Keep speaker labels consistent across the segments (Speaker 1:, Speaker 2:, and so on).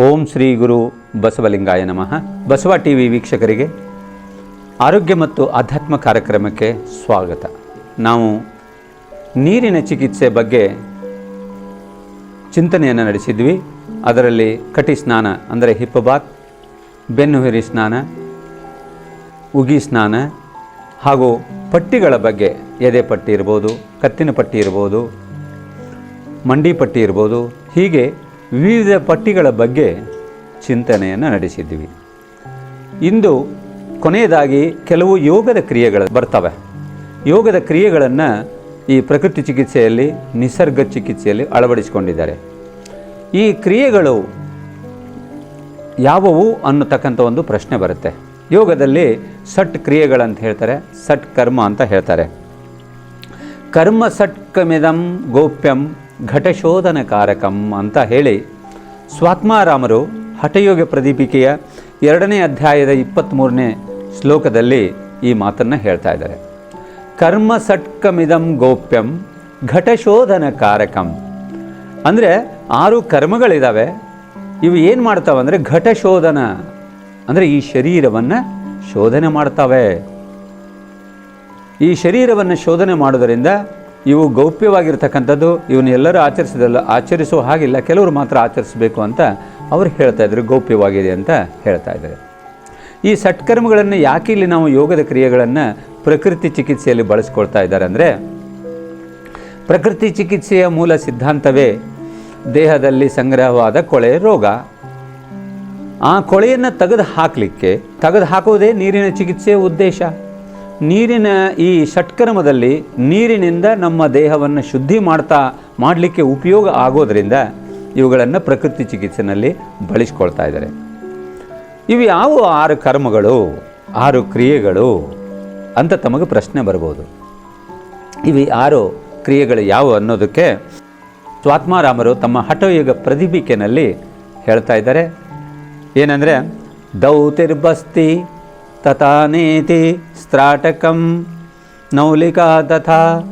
Speaker 1: ಓಂ ಶ್ರೀ ಗುರು ಬಸವಲಿಂಗಾಯ ನಮಃ. Basava T V ವೀಕ್ಷಕರಿಗೆ ಆರೋಗ್ಯ ಮತ್ತು ಆಧ್ಯಾತ್ಮ ಕಾರ್ಯಕ್ರಮಕ್ಕೆ ಸ್ವಾಗತ. ನಾವು ನೀರಿನ ಚಿಕಿತ್ಸೆ ಬಗ್ಗೆ ಚಿಂತನೆಯನ್ನು ನಡೆಸಿದ್ವಿ. ಅದರಲ್ಲಿ ಕಟಿ ಸ್ನಾನ ಅಂದರೆ ಹಿಪ್ಪಬಾತ್ ಬೆನ್ನುಹುರಿ ಸ್ನಾನ, ಉಗಿ ಸ್ನಾನ ಹಾಗೂ ಪಟ್ಟಿಗಳ ಬಗ್ಗೆ ಎದೆ ಪಟ್ಟಿ ಇರ್ಬೋದು, ಕತ್ತಿನ ಪಟ್ಟಿ ಇರ್ಬೋದು, ಮಂಡಿ ಪಟ್ಟಿ ಇರ್ಬೋದು. ಹೀಗೆ ವಿವಿಧ ಪಟ್ಟಿಗಳ ಬಗ್ಗೆ ಚಿಂತನೆಯನ್ನು ನಡೆಸಿದ್ವಿ ಇಂದು ಕೊನೆಯದಾಗಿ ಕೆಲವು ಯೋಗದ ಕ್ರಿಯೆಗಳು ಬರ್ತವೆ. ಯೋಗದ ಕ್ರಿಯೆಗಳನ್ನು ಈ ಪ್ರಕೃತಿ ಚಿಕಿತ್ಸೆಯಲ್ಲಿ, ನಿಸರ್ಗ ಚಿಕಿತ್ಸೆಯಲ್ಲಿ ಅಳವಡಿಸಿಕೊಂಡಿದ್ದಾರೆ. ಈ ಕ್ರಿಯೆಗಳು ಯಾವುವು ಅನ್ನತಕ್ಕಂಥ ಒಂದು ಪ್ರಶ್ನೆ ಬರುತ್ತೆ. ಯೋಗದಲ್ಲಿ ಸಟ್ ಕ್ರಿಯೆಗಳಂತ ಹೇಳ್ತಾರೆ, ಸಟ್ ಕರ್ಮ ಅಂತ ಹೇಳ್ತಾರೆ. ಕರ್ಮ ಸಟ್ ಕಮಿದಂ ಗೋಪ್ಯಂ ಘಟಶೋಧನ ಕಾರಕಂ ಅಂತ ಹೇಳಿ ಸ್ವಾತ್ಮಾರಾಮರು ಹಠಯೋಗ ಪ್ರದೀಪಿಕೆಯ ಎರಡನೇ ಅಧ್ಯಾಯದ ಇಪ್ಪತ್ತ್ಮೂರನೇ ಶ್ಲೋಕದಲ್ಲಿ ಈ ಮಾತನ್ನು ಹೇಳ್ತಾ ಇದ್ದಾರೆ. ಕರ್ಮ ಸಟ್ಕಮಿದಂ ಗೋಪ್ಯಂ ಘಟಶೋಧನ ಕಾರಕಂ ಅಂದರೆ ಆರು ಕರ್ಮಗಳಿದ್ದಾವೆ ಇವು ಏನು ಮಾಡ್ತಾವೆ ಅಂದರೆ ಘಟಶೋಧನ, ಅಂದರೆ ಈ ಶರೀರವನ್ನು ಶೋಧನೆ ಮಾಡ್ತಾವೆ. ಈ ಶರೀರವನ್ನು ಶೋಧನೆ ಮಾಡೋದರಿಂದ ಇವು ಗೌಪ್ಯವಾಗಿರ್ತಕ್ಕಂಥದ್ದು ಇವನ್ನ ಎಲ್ಲರೂ ಆಚರಿಸಿದಲ್ಲ ಆಚರಿಸುವ ಹಾಗಿಲ್ಲ, ಕೆಲವರು ಮಾತ್ರ ಆಚರಿಸಬೇಕು ಅಂತ ಅವರು ಹೇಳ್ತಾ ಇದ್ದಾರೆ ಗೌಪ್ಯವಾಗಿದೆ ಅಂತ ಹೇಳ್ತಾ ಇದ್ದಾರೆ. ಈ ಸಟ್ಕರ್ಮಗಳನ್ನು ಯಾಕೆ ಇಲ್ಲಿ ನಾವು ಯೋಗದ ಕ್ರಿಯೆಗಳನ್ನು ಪ್ರಕೃತಿ ಚಿಕಿತ್ಸೆಯಲ್ಲಿ ಬಳಸ್ಕೊಳ್ತಾ ಇದ್ದಾರೆ ಅಂದರೆ, ಪ್ರಕೃತಿ ಚಿಕಿತ್ಸೆಯ ಮೂಲ ಸಿದ್ಧಾಂತವೇ ದೇಹದಲ್ಲಿ ಸಂಗ್ರಹವಾದ ಕೊಳೆ ರೋಗ. ಆ ಕೊಳೆಯನ್ನು ತೆಗೆದು ಹಾಕಲಿಕ್ಕೆ, ತೆಗೆದು ಹಾಕುವುದೇ ನೀರಿನ ಚಿಕಿತ್ಸೆಯ ಉದ್ದೇಶ. ನೀರಿನ ಈ ಷಟ್ಕರ್ಮದಲ್ಲಿ ನೀರಿನಿಂದ ನಮ್ಮ ದೇಹವನ್ನು ಶುದ್ಧಿ ಮಾಡ್ತಾ ಮಾಡಲಿಕ್ಕೆ ಉಪಯೋಗ ಆಗೋದರಿಂದ ಇವುಗಳನ್ನು ಪ್ರಕೃತಿ ಚಿಕಿತ್ಸೆಯಲ್ಲಿ ಬಳಸ್ಕೊಳ್ತಾ ಇದ್ದಾರೆ. ಇವು ಯಾವ ಆರು ಕರ್ಮಗಳು, ಆರು ಕ್ರಿಯೆಗಳು ಅಂತ ತಮಗೆ ಪ್ರಶ್ನೆ ಬರ್ಬೋದು. ಇವು ಆರು ಕ್ರಿಯೆಗಳು ಯಾವುವು ಅನ್ನೋದಕ್ಕೆ ಸ್ವಾತ್ಮಾರಾಮರು ತಮ್ಮ ಹಠಯುಗ ಪ್ರದೀಪಿಕೆನಲ್ಲಿ ಹೇಳ್ತಾ ಇದ್ದಾರೆ. ಏನಂದರೆ ದೌತಿರ್ಬಸ್ತಿ ತಥಾನೇತಿ ಸ್ತ್ರಾಟಕಂ ನೌಲಿಕಾ तथा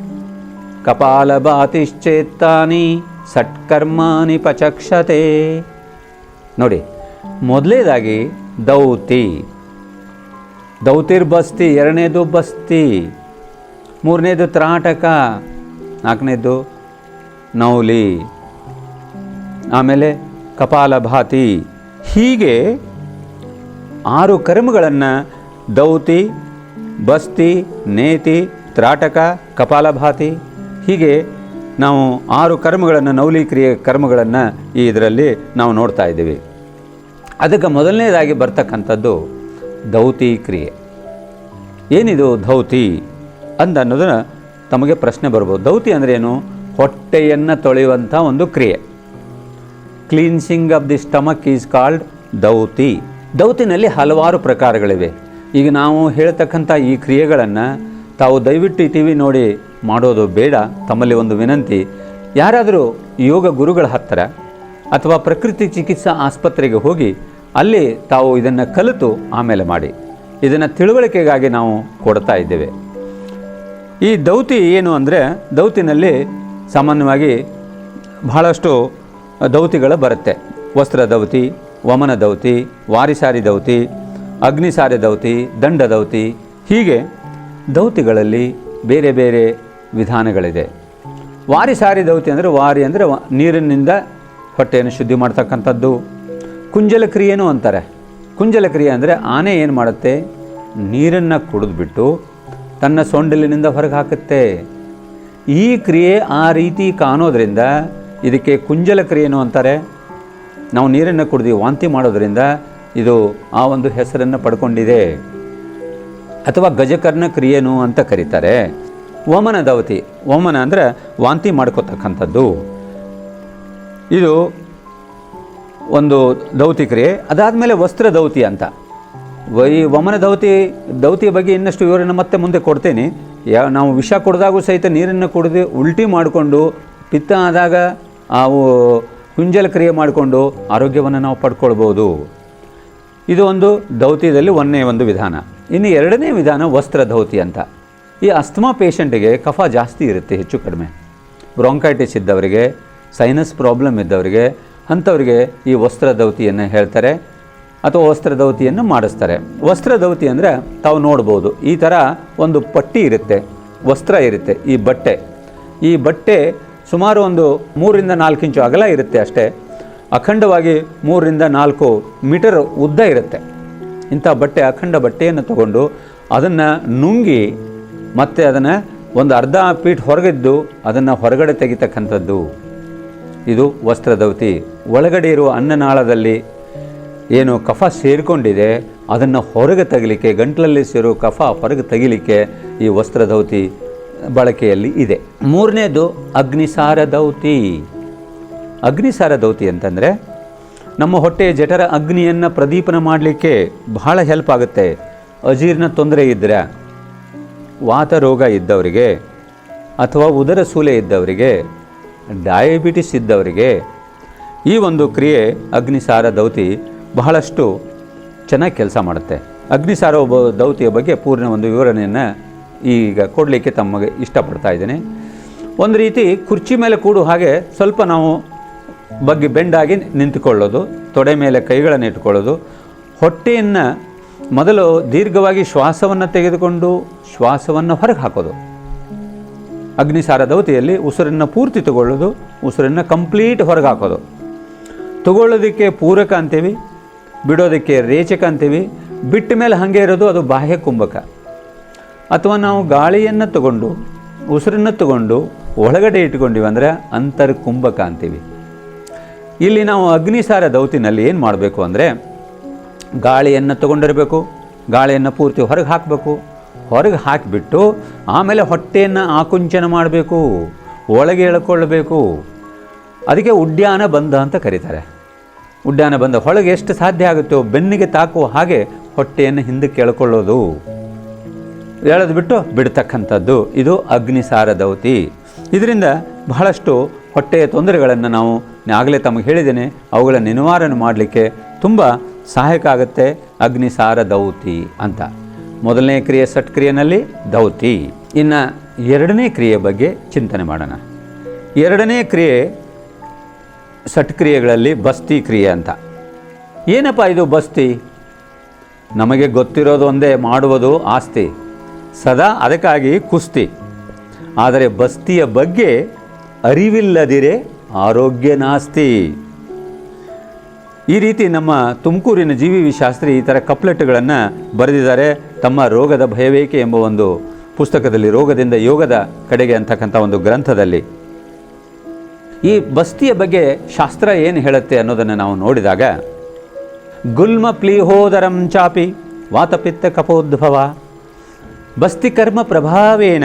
Speaker 1: ಕಪಾಲಭಾತಿಶ್ಚೇತ್ತಾನಿ ಸಟ್ಕರ್ಮಾನಿ ಪಚಕ್ಷತೆ ನೋಡಿ, ಮೊದಲೇದಾಗಿ ದೌತಿ. ದೌತಿರ್ಬಸ್ತಿ ಎರಡನೇದು ಬಸ್ತಿ, ಮೂರನೇದು ತ್ರಾಟಕ, ನಾಲ್ಕನೇದು ನೌಲಿ, ಆಮೇಲೆ ಕಪಾಲಭಾತಿ. ಹೀಗೆ ಆರು ಕರ್ಮಗಳನ್ನು ದೌತಿ ಬಸ್ತಿ, ನೇತಿ, ತ್ರಾಟಕ, ಕಪಾಲಭಾತಿ. ಹೀಗೆ ನಾವು ಆರು ಕರ್ಮಗಳನ್ನು ನೌಲಿ ಕ್ರಿಯೆ ಕರ್ಮಗಳನ್ನು ಈ ಇದರಲ್ಲಿ ನಾವು ನೋಡ್ತಾ ಇದ್ದೀವಿ. ಅದಕ್ಕೆ ಮೊದಲನೇದಾಗಿ ಬರ್ತಕ್ಕಂಥದ್ದು ಧೌತಿ ಕ್ರಿಯೆ. ಏನಿದು ಧೌತಿ ಅಂತ ಅನ್ನೋದನ್ನು ತಮಗೆ ಪ್ರಶ್ನೆ ಬರ್ಬೋದು. ದೌತಿ ಅಂದ್ರೇನು ಹೊಟ್ಟೆಯನ್ನು ತೊಳೆಯುವಂಥ ಒಂದು ಕ್ರಿಯೆ. Cleansing of the stomach is called Dhauti. ದೌತಿನಲ್ಲಿ ಹಲವಾರು ಪ್ರಕಾರಗಳಿವೆ. ಈಗ ನಾವು ಹೇಳ್ತಕ್ಕಂಥ ಈ ಕ್ರಿಯೆಗಳನ್ನು ತಾವು ದಯವಿಟ್ಟು ಟಿ ವಿ ನೋಡಿ ಮಾಡೋದು ಬೇಡ, ತಮ್ಮಲ್ಲಿ ಒಂದು ವಿನಂತಿ. ಯಾರಾದರೂ ಯೋಗ ಗುರುಗಳ ಹತ್ತಿರ ಅಥವಾ ಪ್ರಕೃತಿ ಚಿಕಿತ್ಸಾ ಆಸ್ಪತ್ರೆಗೆ ಹೋಗಿ ಅಲ್ಲಿ ತಾವು ಇದನ್ನು ಕಲಿತು ಆಮೇಲೆ ಮಾಡಿ. ಇದನ್ನು ತಿಳುವಳಿಕೆಗಾಗಿ ನಾವು ಕೊಡ್ತಾ ಇದ್ದೇವೆ. ಈ ದೌತಿ ಏನು ಅಂದರೆ, ದೌತಿನಲ್ಲಿ ಸಾಮಾನ್ಯವಾಗಿ ಬಹಳಷ್ಟು ದೌತಿಗಳು ಬರುತ್ತೆ. ವಸ್ತ್ರ ದೌತಿ, ವಮನ ದೌತಿ, ವಾರಿಸಾರಿ ದೌತಿ ಅಗ್ನಿಸಾರಿ ದೌತಿ, ದಂಡ ದೌತಿ, ಹೀಗೆ ದೌತಿಗಳಲ್ಲಿ ಬೇರೆ ಬೇರೆ ವಿಧಾನಗಳಿದೆ. ವಾರಿ ಸಾರಿ ದೌತಿ ಅಂದರೆ ವಾರಿ ಅಂದರೆ ನೀರಿನಿಂದ ಹೊಟ್ಟೆಯನ್ನು ಶುದ್ಧಿ ಮಾಡ್ತಕ್ಕಂಥದ್ದು. ಕುಂಜಲ ಕ್ರಿಯೆನೂ ಅಂತಾರೆ. ಕುಂಜಲ ಕ್ರಿಯೆ ಅಂದರೆ ಆನೆ ಏನು ಮಾಡುತ್ತೆ? ನೀರನ್ನು ಕುಡಿದ್ಬಿಟ್ಟು ತನ್ನ ಸೊಂಡಿಲಿನಿಂದ ಹೊರಗೆ ಹಾಕುತ್ತೆ. ಈ ಕ್ರಿಯೆ ಆ ರೀತಿ ಕಾಣೋದ್ರಿಂದ ಇದಕ್ಕೆ ಕುಂಜಲ ಕ್ರಿಯೆನೂ ಅಂತಾರೆ. ನಾವು ನೀರನ್ನು ಕುಡಿದು ವಾಂತಿ ಮಾಡೋದ್ರಿಂದ ಇದು ಆ ಒಂದು ಹೆಸರನ್ನು ಪಡ್ಕೊಂಡಿದೆ. ಅಥವಾ ಗಜಕರ್ಣ ಕ್ರಿಯೆನು ಅಂತ ಕರೀತಾರೆ. ವಮನ ದವತಿ, ವಮನ ಅಂದರೆ ವಾಂತಿ ಮಾಡ್ಕೋತಕ್ಕಂಥದ್ದು. ಇದು ಒಂದು ದೌತಿ ಕ್ರಿಯೆ, ಅದಾದಮೇಲೆ ವಸ್ತ್ರ ದೌತಿ ಅಂತ. ವೈ ವಮನ ದೌತಿ ದೌತಿಯ ಬಗ್ಗೆ ಇನ್ನಷ್ಟು ವಿವರಣೆ ಮತ್ತೆ ಮುಂದೆ ಕೊಡ್ತೇನೆ. ಯಾ, ನಾವು ವಿಷ ಕುಡಿದಾಗೂ ಸಹಿತ ನೀರನ್ನು ಕುಡಿದು ಉಲ್ಟಿ ಮಾಡಿಕೊಂಡು, ಪಿತ್ತ ಆದಾಗ ಅವು ಕುಂಜಲ ಕ್ರಿಯೆ ಮಾಡಿಕೊಂಡು ಆರೋಗ್ಯವನ್ನು ನಾವು ಪಡ್ಕೊಳ್ಬೋದು. ಇದು ಒಂದು ಧೌತಿಯಲ್ಲಿ ಒಂದನೇ ಒಂದು ವಿಧಾನ. ಇನ್ನು ಎರಡನೇ ವಿಧಾನ ವಸ್ತ್ರ ಧೌತಿ ಅಂತ. ಈ ಅಸ್ತಮಾ ಪೇಷಂಟಿಗೆ ಕಫ ಜಾಸ್ತಿ ಇರುತ್ತೆ ಹೆಚ್ಚು ಕಡಿಮೆ. ಬ್ರಾಂಕೈಟಿಸ್ ಇದ್ದವರಿಗೆ ಸೈನಸ್ ಪ್ರಾಬ್ಲಮ್ ಇದ್ದವರಿಗೆ, ಅಂಥವ್ರಿಗೆ ಈ ವಸ್ತ್ರ ಧೌತಿಯನ್ನು ಹೇಳ್ತಾರೆ ಅಥವಾ ವಸ್ತ್ರ ಧೌತಿಯನ್ನು ಮಾಡಿಸ್ತಾರೆ. ವಸ್ತ್ರ ಧೌತಿ ಅಂದರೆ ತಾವು ನೋಡ್ಬೋದು, ಈ ಥರ ಒಂದು ಪಟ್ಟಿ ಇರುತ್ತೆ, ವಸ್ತ್ರ ಇರುತ್ತೆ, ಈ ಬಟ್ಟೆ. ಈ ಬಟ್ಟೆ ಸುಮಾರು ಒಂದು ಮೂರರಿಂದ ನಾಲ್ಕು ಇಂಚು ಅಗಲ ಇರುತ್ತೆ ಅಷ್ಟೇ. ಅಖಂಡವಾಗಿ ಮೂರರಿಂದ ನಾಲ್ಕು ಮೀಟರ್ ಉದ್ದ ಇರುತ್ತೆ. ಇಂಥ ಬಟ್ಟೆ, ಅಖಂಡ ಬಟ್ಟೆಯನ್ನು ತಗೊಂಡು ಅದನ್ನು ನುಂಗಿ ಮತ್ತೆ ಅದನ್ನು ಒಂದು ಅರ್ಧ ಫೀಟ್ ಹೊರಗಿದ್ದು ಅದನ್ನು ಹೊರಗಡೆ ತೆಗಿತಕ್ಕಂಥದ್ದು. ಇದು ವಸ್ತ್ರದೌತಿ ಒಳಗಡೆ ಇರುವ ಅನ್ನನಾಳದಲ್ಲಿ ಏನು ಕಫ ಸೇರಿಕೊಂಡಿದೆ, ಅದನ್ನು ಹೊರಗೆ ತೆಗಿಲಿಕ್ಕೆ, ಗಂಟಲಲ್ಲಿ ಸೇರೋ ಕಫ ಹೊರಗೆ ತೆಗಿಲಿಕ್ಕೆ ಈ ವಸ್ತ್ರದೌತಿ ಬಳಕೆಯಲ್ಲಿ ಇದೆ. ಮೂರನೇದು ಅಗ್ನಿಸಾರ ದೌತಿ ಅಗ್ನಿಸಾರ ದೌತಿ ಅಂತಂದರೆ ನಮ್ಮ ಹೊಟ್ಟೆಯ ಜಠರ ಅಗ್ನಿಯನ್ನು ಪ್ರದೀಪನ ಮಾಡಲಿಕ್ಕೆ ಬಹಳ ಹೆಲ್ಪ್ ಆಗುತ್ತೆ. ಅಜೀರ್ಣ ತೊಂದರೆ ಇದ್ದರೆ ವಾತ ರೋಗ ಇದ್ದವರಿಗೆ ಅಥವಾ ಉದರ ಸೂಲೆ ಇದ್ದವರಿಗೆ ಡಯಾಬಿಟಿಸ್ ಇದ್ದವರಿಗೆ ಈ ಒಂದು ಕ್ರಿಯೆ ಅಗ್ನಿಸಾರ ದೌತಿ ಬಹಳಷ್ಟು ಚೆನ್ನಾಗಿ ಕೆಲಸ ಮಾಡುತ್ತೆ. ಅಗ್ನಿಸಾರ ಒಬ್ಬ ದೌತಿಯ ಬಗ್ಗೆ ಪೂರ್ಣ ಒಂದು ವಿವರಣೆಯನ್ನು ಈಗ ಕೊಡಲಿಕ್ಕೆ ತಮಗೆ ಇಷ್ಟಪಡ್ತಾ ಇದ್ದೇನೆ. ಒಂದು ರೀತಿ ಕುರ್ಚಿ ಮೇಲೆ ಕೂಡು ಹಾಗೆ ಸ್ವಲ್ಪ ನಾವು ಬಗ್ಗೆ ಬೆಂಡಾಗಿ ನಿಂತುಕೊಳ್ಳೋದು, ತೊಡೆ ಮೇಲೆ ಕೈಗಳನ್ನು ಇಟ್ಕೊಳ್ಳೋದು ಹೊಟ್ಟೆಯನ್ನು ಮೊದಲು ದೀರ್ಘವಾಗಿ ಶ್ವಾಸವನ್ನು ತೆಗೆದುಕೊಂಡು ಶ್ವಾಸವನ್ನು ಹೊರಗೆ ಹಾಕೋದು. ಅಗ್ನಿಸಾರ ದೌತಿಯಲ್ಲಿ ಉಸಿರನ್ನು ಪೂರ್ತಿ ತಗೊಳ್ಳೋದು, ಉಸಿರನ್ನು ಕಂಪ್ಲೀಟ್ ಹೊರಗೆ ಹಾಕೋದು. ತಗೊಳ್ಳೋದಕ್ಕೆ ಪೂರಕ ಅಂತೀವಿ, ಬಿಡೋದಕ್ಕೆ ರೇಚಕ ಅಂತೀವಿ, ಬಿಟ್ಟ ಮೇಲೆ ಹಾಗೆ ಇರೋದು ಅದು ಬಾಹ್ಯ ಕುಂಭಕ. ಅಥವಾ ನಾವು ಗಾಳಿಯನ್ನು ತಗೊಂಡು, ಉಸಿರನ್ನು ತಗೊಂಡು ಒಳಗಡೆ ಇಟ್ಕೊಂಡಿವಿ ಅಂದರೆ ಅಂತರ್ ಕುಂಭಕ ಅಂತೀವಿ. ಇಲ್ಲಿ ನಾವು ಅಗ್ನಿಸಾರ ದೌತಿನಲ್ಲಿ ಏನು ಮಾಡಬೇಕು ಅಂದರೆ ಗಾಳಿಯನ್ನು ತಗೊಂಡಿರಬೇಕು, ಗಾಳಿಯನ್ನು ಪೂರ್ತಿ ಹೊರಗೆ ಹಾಕಬೇಕು. ಹೊರಗೆ ಹಾಕಿಬಿಟ್ಟು ಆಮೇಲೆ ಹೊಟ್ಟೆಯನ್ನು ಆಕುಂಚನ ಮಾಡಬೇಕು, ಒಳಗೆ ಎಳ್ಕೊಳ್ಬೇಕು. ಅದಕ್ಕೆ ಉಡ್ಯಾನ ಬಂಧ ಅಂತ ಕರೀತಾರೆ. ಉಡ್ಯಾನ ಬಂಧ ಹೊಳಗೆ ಎಷ್ಟು ಸಾಧ್ಯ ಆಗುತ್ತೋ ಬೆನ್ನಿಗೆ ತಾಕುವ ಹಾಗೆ ಹೊಟ್ಟೆಯನ್ನು ಹಿಂದಕ್ಕೆ ಎಳ್ಕೊಳ್ಳೋದು. ಎಳೆದು ಬಿಟ್ಟು ಬಿಡ್ತಕ್ಕಂಥದ್ದು ಇದು ಅಗ್ನಿಸಾರ ದೌತಿ. ಇದರಿಂದ ಬಹಳಷ್ಟು ಹೊಟ್ಟೆಯ ತೊಂದರೆಗಳನ್ನು ನಾವು ಆಗಲೇ ತಮಗೆ ಹೇಳಿದ್ದೇನೆ. ಅವುಗಳನ್ನು ನಿವಾರಣೆ ಮಾಡಲಿಕ್ಕೆ ತುಂಬ ಸಹಾಯಕ ಆಗುತ್ತೆ. ಅಗ್ನಿಸಾರ ದೌತಿ ಅಂತ. ಮೊದಲನೇ ಕ್ರಿಯೆ ಸಟ್ಕ್ರಿಯನಲ್ಲಿ ದೌತಿ. ಇನ್ನು ಎರಡನೇ ಕ್ರಿಯೆ ಬಗ್ಗೆ ಚಿಂತನೆ ಮಾಡೋಣ. ಎರಡನೇ ಕ್ರಿಯೆ ಸಟ್ಕ್ರಿಯೆಗಳಲ್ಲಿ ಬಸ್ತಿ ಕ್ರಿಯೆ ಅಂತ. ಏನಪ್ಪ ಇದು ಬಸ್ತಿ? ನಮಗೆ ಗೊತ್ತಿರೋದು ಒಂದೇ, ಮಾಡುವುದು ಆಸ್ತಿ. ಸದಾ ಅದಕ್ಕಾಗಿ ಕುಸ್ತಿ. ಆದರೆ ಬಸ್ತಿಯ ಬಗ್ಗೆ ಅರಿವಿಲ್ಲದಿರೆ ಆರೋಗ್ಯ ನಾಸ್ತಿ. ಈ ರೀತಿ ನಮ್ಮ ತುಮಕೂರಿನ ಜೀವಿ ವಿ ಶಾಸ್ತ್ರಿ ಈ ಥರ ಕಪ್ಲೆಟ್ಗಳನ್ನು ಬರೆದಿದ್ದಾರೆ. ತಮ್ಮ ರೋಗದ ಭಯವೇಕೆ ಎಂಬ ಒಂದು ಪುಸ್ತಕದಲ್ಲಿ, ರೋಗದಿಂದ ಯೋಗದ ಕಡೆಗೆ ಅಂತಕ್ಕಂಥ ಒಂದು ಗ್ರಂಥದಲ್ಲಿ. ಈ ಬಸ್ತಿಯ ಬಗ್ಗೆ ಶಾಸ್ತ್ರ ಏನು ಹೇಳುತ್ತೆ ಅನ್ನೋದನ್ನು ನಾವು ನೋಡಿದಾಗ, ಗುಲ್ಮ ಪ್ಲೀಹೋದರಂ ಚಾಪಿ ವಾತಪಿತ್ತ ಕಪೋದ್ಭವ. ಬಸ್ತಿ ಕರ್ಮ ಪ್ರಭಾವೇನ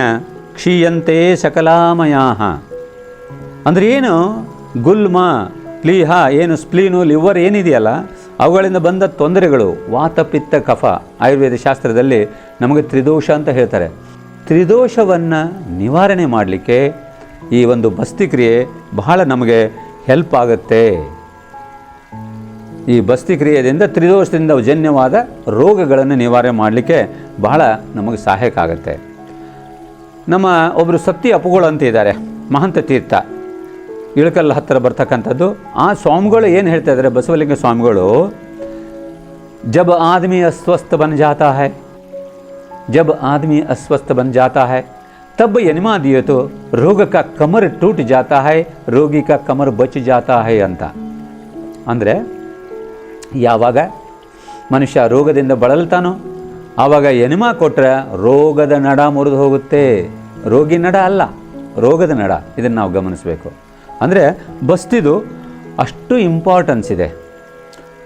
Speaker 1: ಕ್ಷೀಯಂತೆ ಸಕಲಾಮಯಾ ಅಂದರೆ ಏನು? ಗುಲ್ಮ, ಪ್ಲೀಹ, ಏನು ಸ್ಪ್ಲೀನು, ಲಿವರ್ ಏನಿದೆಯಲ್ಲ, ಅವುಗಳಿಂದ ಬಂದ ತೊಂದರೆಗಳು ವಾತ ಪಿತ್ತ ಕಫ, ಆಯುರ್ವೇದ ಶಾಸ್ತ್ರದಲ್ಲಿ ನಮಗೆ ತ್ರಿದೋಷ ಅಂತ ಹೇಳ್ತಾರೆ. ತ್ರಿದೋಷವನ್ನು ನಿವಾರಣೆ ಮಾಡಲಿಕ್ಕೆ ಈ ಒಂದು ಬಸ್ತಿಕ್ರಿಯೆ ಬಹಳ ನಮಗೆ ಹೆಲ್ಪ್ ಆಗುತ್ತೆ. ಈ ಬಸ್ತಿ ಕ್ರಿಯೆಯಿಂದ ತ್ರಿದೋಷದಿಂದ ಜನ್ಯವಾದ ರೋಗಗಳನ್ನು ನಿವಾರಣೆ ಮಾಡಲಿಕ್ಕೆ ಬಹಳ ನಮಗೆ ಸಹಾಯಕ ಆಗುತ್ತೆ. ನಮ್ಮ ಒಬ್ಬರು ಸತ್ಯ ಅಪುಗಳು ಅಂತ ಇದ್ದಾರೆ, ಮಹಂತ ತೀರ್ಥ. ಇಳಕಲ್ ಹತ್ತಿರ ಬರ್ತಕ್ಕಂಥದ್ದು ಆ ಸ್ವಾಮಿಗಳು ಏನು ಹೇಳ್ತಾ ಇದ್ದಾರೆ ಬಸವಲಿಂಗ ಸ್ವಾಮಿಗಳು ಜಬ್ ಆದಮಿ अस्वस्थ बन जाता है जब आदमी अस्वस्थ बन जाता है तब यनिमा दिए तो रोग का कमर टूट जाता है ರೋಗಿ का ಕಮರ್ ಬಚ್ ಜಾತಾ है ಅಂತ ಅಂದರೆ ಯಾವಾಗ ಮನುಷ್ಯ ರೋಗದಿಂದ ಬಳಲ್ತಾನೋ ಆವಾಗ ಎನಿಮಾ ಕೊಟ್ಟರೆ ರೋಗದ ನಡ ಮುರಿದು ಹೋಗುತ್ತೆ ರೋಗಿ ನಡ ಅಲ್ಲ ರೋಗದ ನಡ ಇದನ್ನು ನಾವು ಗಮನಿಸಬೇಕು ಅಂದರೆ ಬಸ್ತಿದು ಅಷ್ಟು ಇಂಪಾರ್ಟೆನ್ಸ್ ಇದೆ.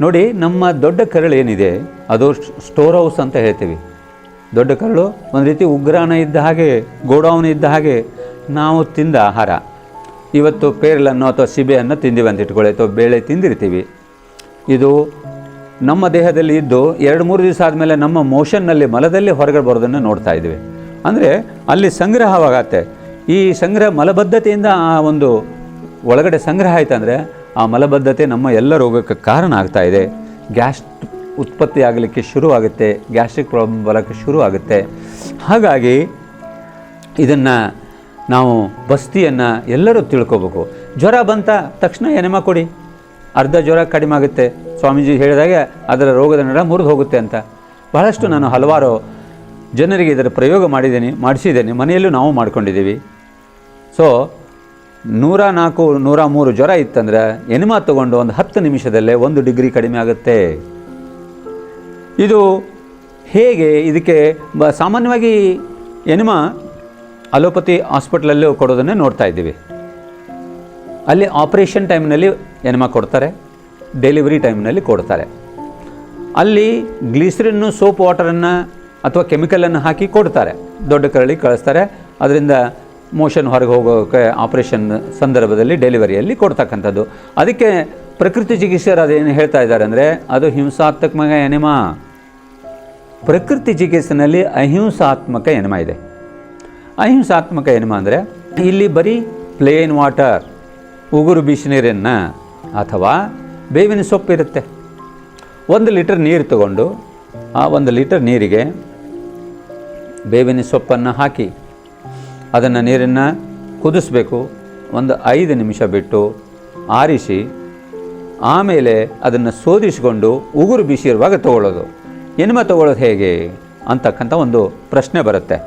Speaker 1: ನೋಡಿ, ನಮ್ಮ ದೊಡ್ಡ ಕರಳು ಏನಿದೆ, ಅದು ಸ್ಟೋರ್ ಹೌಸ್ ಅಂತ ಹೇಳ್ತೀವಿ. ದೊಡ್ಡ ಕರಳು, ಒಂದು ರೀತಿ ಉಗ್ರಾಣ ಇದ್ದ ಹಾಗೆ, ಗೋಡೌನ್ ಇದ್ದ ಹಾಗೆ ನಾವು ತಿಂದ ಆಹಾರ. ಇವತ್ತು ಪೇರಲನ್ನು ಅಥವಾ ಸಿಬೆಯನ್ನು ತಿಂದಿವಿ ಅಂತ ಇಟ್ಕೊಳ್ಳಿ ಅಥವಾ ಬೇಳೆ ತಿಂದಿರ್ತೀವಿ. ಇದು ನಮ್ಮ ದೇಹದಲ್ಲಿ ಇದ್ದು ಎರಡು ಮೂರು ದಿವಸ ಆದಮೇಲೆ ನಮ್ಮ ಮೋಷನ್ನಲ್ಲಿ ಮಲದಲ್ಲಿ ಹೊರಗಡೆ ಬರೋದನ್ನು ನೋಡ್ತಾ ಇದ್ದೀವಿ ಅಂದರೆ ಅಲ್ಲಿ ಸಂಗ್ರಹವಾಗತ್ತೆ. ಈ ಸಂಗ್ರಹ ಮಲಬದ್ಧತೆಯಿಂದ ಆ ಒಂದು ಒಳಗಡೆ ಸಂಗ್ರಹ ಆಯ್ತಂದರೆ ಆ ಮಲಬದ್ಧತೆ ನಮ್ಮ ಎಲ್ಲ ರೋಗಕ್ಕೆ ಕಾರಣ ಆಗ್ತಾ ಇದೆ. ಗ್ಯಾಸ್ ಉತ್ಪತ್ತಿ ಆಗಲಿಕ್ಕೆ ಶುರು ಆಗುತ್ತೆ, ಗ್ಯಾಸ್ಟ್ರಿಕ್ ಪ್ರಾಬ್ಲಮ್ ಬರೋಕ್ಕೆ ಶುರು ಆಗುತ್ತೆ. ಹಾಗಾಗಿ ಇದನ್ನು ನಾವು ಬಸ್ತಿಯನ್ನು ಎಲ್ಲರೂ ತಿಳ್ಕೊಬೇಕು. ಜ್ವರ ಬಂತ ತಕ್ಷಣ ಎನೆಮ ಕೊಡಿ. ಅರ್ಧ ಜ್ವರ ಕಡಿಮೆ ಆಗುತ್ತೆ. ಸ್ವಾಮೀಜಿ ಹೇಳಿದಾಗೆ ಅದರ ರೋಗದ ನಡ ಮುರಿದು ಹೋಗುತ್ತೆ ಅಂತ. ಬಹಳಷ್ಟು ನಾನು ಹಲವಾರು ಜನರಿಗೆ ಇದರ ಪ್ರಯೋಗ ಮಾಡಿದ್ದೀನಿ, ಮಾಡಿಸಿದ್ದೇನೆ. ಮನೆಯಲ್ಲೂ ನಾವು ಮಾಡ್ಕೊಂಡಿದ್ದೀವಿ. ಸೊ ನೂರ ನಾಲ್ಕು, ನೂರ ಮೂರು ಜ್ವರ ಇತ್ತಂದ್ರೆ ಎನಿಮಾ ತಗೊಂಡು ಒಂದು ಹತ್ತು ನಿಮಿಷದಲ್ಲೇ ಒಂದು ಡಿಗ್ರಿ ಕಡಿಮೆ ಆಗುತ್ತೆ. ಇದು ಹೇಗೆ ಇದಕ್ಕೆ ಬ ಸಾಮಾನ್ಯವಾಗಿ ಎನಿಮಾ ಅಲೋಪತಿ ಹಾಸ್ಪಿಟ್ಲಲ್ಲೂ ಕೊಡೋದನ್ನೇ ನೋಡ್ತಾ ಇದ್ದೀವಿ. ಅಲ್ಲಿ ಆಪರೇಷನ್ ಟೈಮ್ನಲ್ಲಿ ಎನಿಮಾ ಕೊಡ್ತಾರೆ, ಡೆಲಿವರಿ ಟೈಮ್ನಲ್ಲಿ ಕೊಡ್ತಾರೆ. ಅಲ್ಲಿ ಗ್ಲೀಸರಿನ್ನು, ಸೋಪ್ ವಾಟರನ್ನು ಅಥವಾ ಕೆಮಿಕಲನ್ನು ಹಾಕಿ ಕೊಡ್ತಾರೆ. ದೊಡ್ಡ ಕರಳಿ ಕಳಿಸ್ತಾರೆ. ಅದರಿಂದ ಮೋಷನ್ ಹೊರಗೆ ಹೋಗೋಕ್ಕೆ ಆಪರೇಷನ್ ಸಂದರ್ಭದಲ್ಲಿ ಡೆಲಿವರಿಯಲ್ಲಿ ಕೊಡ್ತಕ್ಕಂಥದ್ದು. ಅದಕ್ಕೆ ಪ್ರಕೃತಿ ಚಿಕಿತ್ಸೆಯರು ಅದೇನು ಹೇಳ್ತಾ ಇದ್ದಾರೆ ಅಂದರೆ, ಅದು ಹಿಂಸಾತ್ಮಕ ಎನಿಮ. ಪ್ರಕೃತಿ ಚಿಕಿತ್ಸೆನಲ್ಲಿ ಅಹಿಂಸಾತ್ಮಕ ಎನಿಮ ಇದೆ. ಅಹಿಂಸಾತ್ಮಕ ಎನಿಮ ಅಂದರೆ, ಇಲ್ಲಿ ಬರೀ ಪ್ಲೇನ್ ವಾಟರ್ ಉಗುರು ಬಿಸಿನೀರನ್ನು ಅಥವಾ ಬೇವಿನ ಸೊಪ್ಪು ಇರುತ್ತೆ. ಒಂದು ಲೀಟರ್ ನೀರು ತಗೊಂಡು ಆ ಒಂದು ಲೀಟರ್ ನೀರಿಗೆ ಬೇವಿನ ಸೊಪ್ಪನ್ನು ಹಾಕಿ ಅದನ್ನು ನೀರನ್ನು ಕುದಿಸ್ಬೇಕು. ಒಂದು ಐದು ನಿಮಿಷ ಬಿಟ್ಟು ಆರಿಸಿ, ಆಮೇಲೆ ಅದನ್ನು ಶೋಧಿಸಿಕೊಂಡು ಉಗುರು ಬಿಸಿ ಇರುವಾಗ ತಗೊಳ್ಳೋದು. ಎನಿಮ ತಗೊಳ್ಳೋದು ಹೇಗೆ ಅಂತಕ್ಕಂಥ ಒಂದು ಪ್ರಶ್ನೆ ಬರುತ್ತೆ.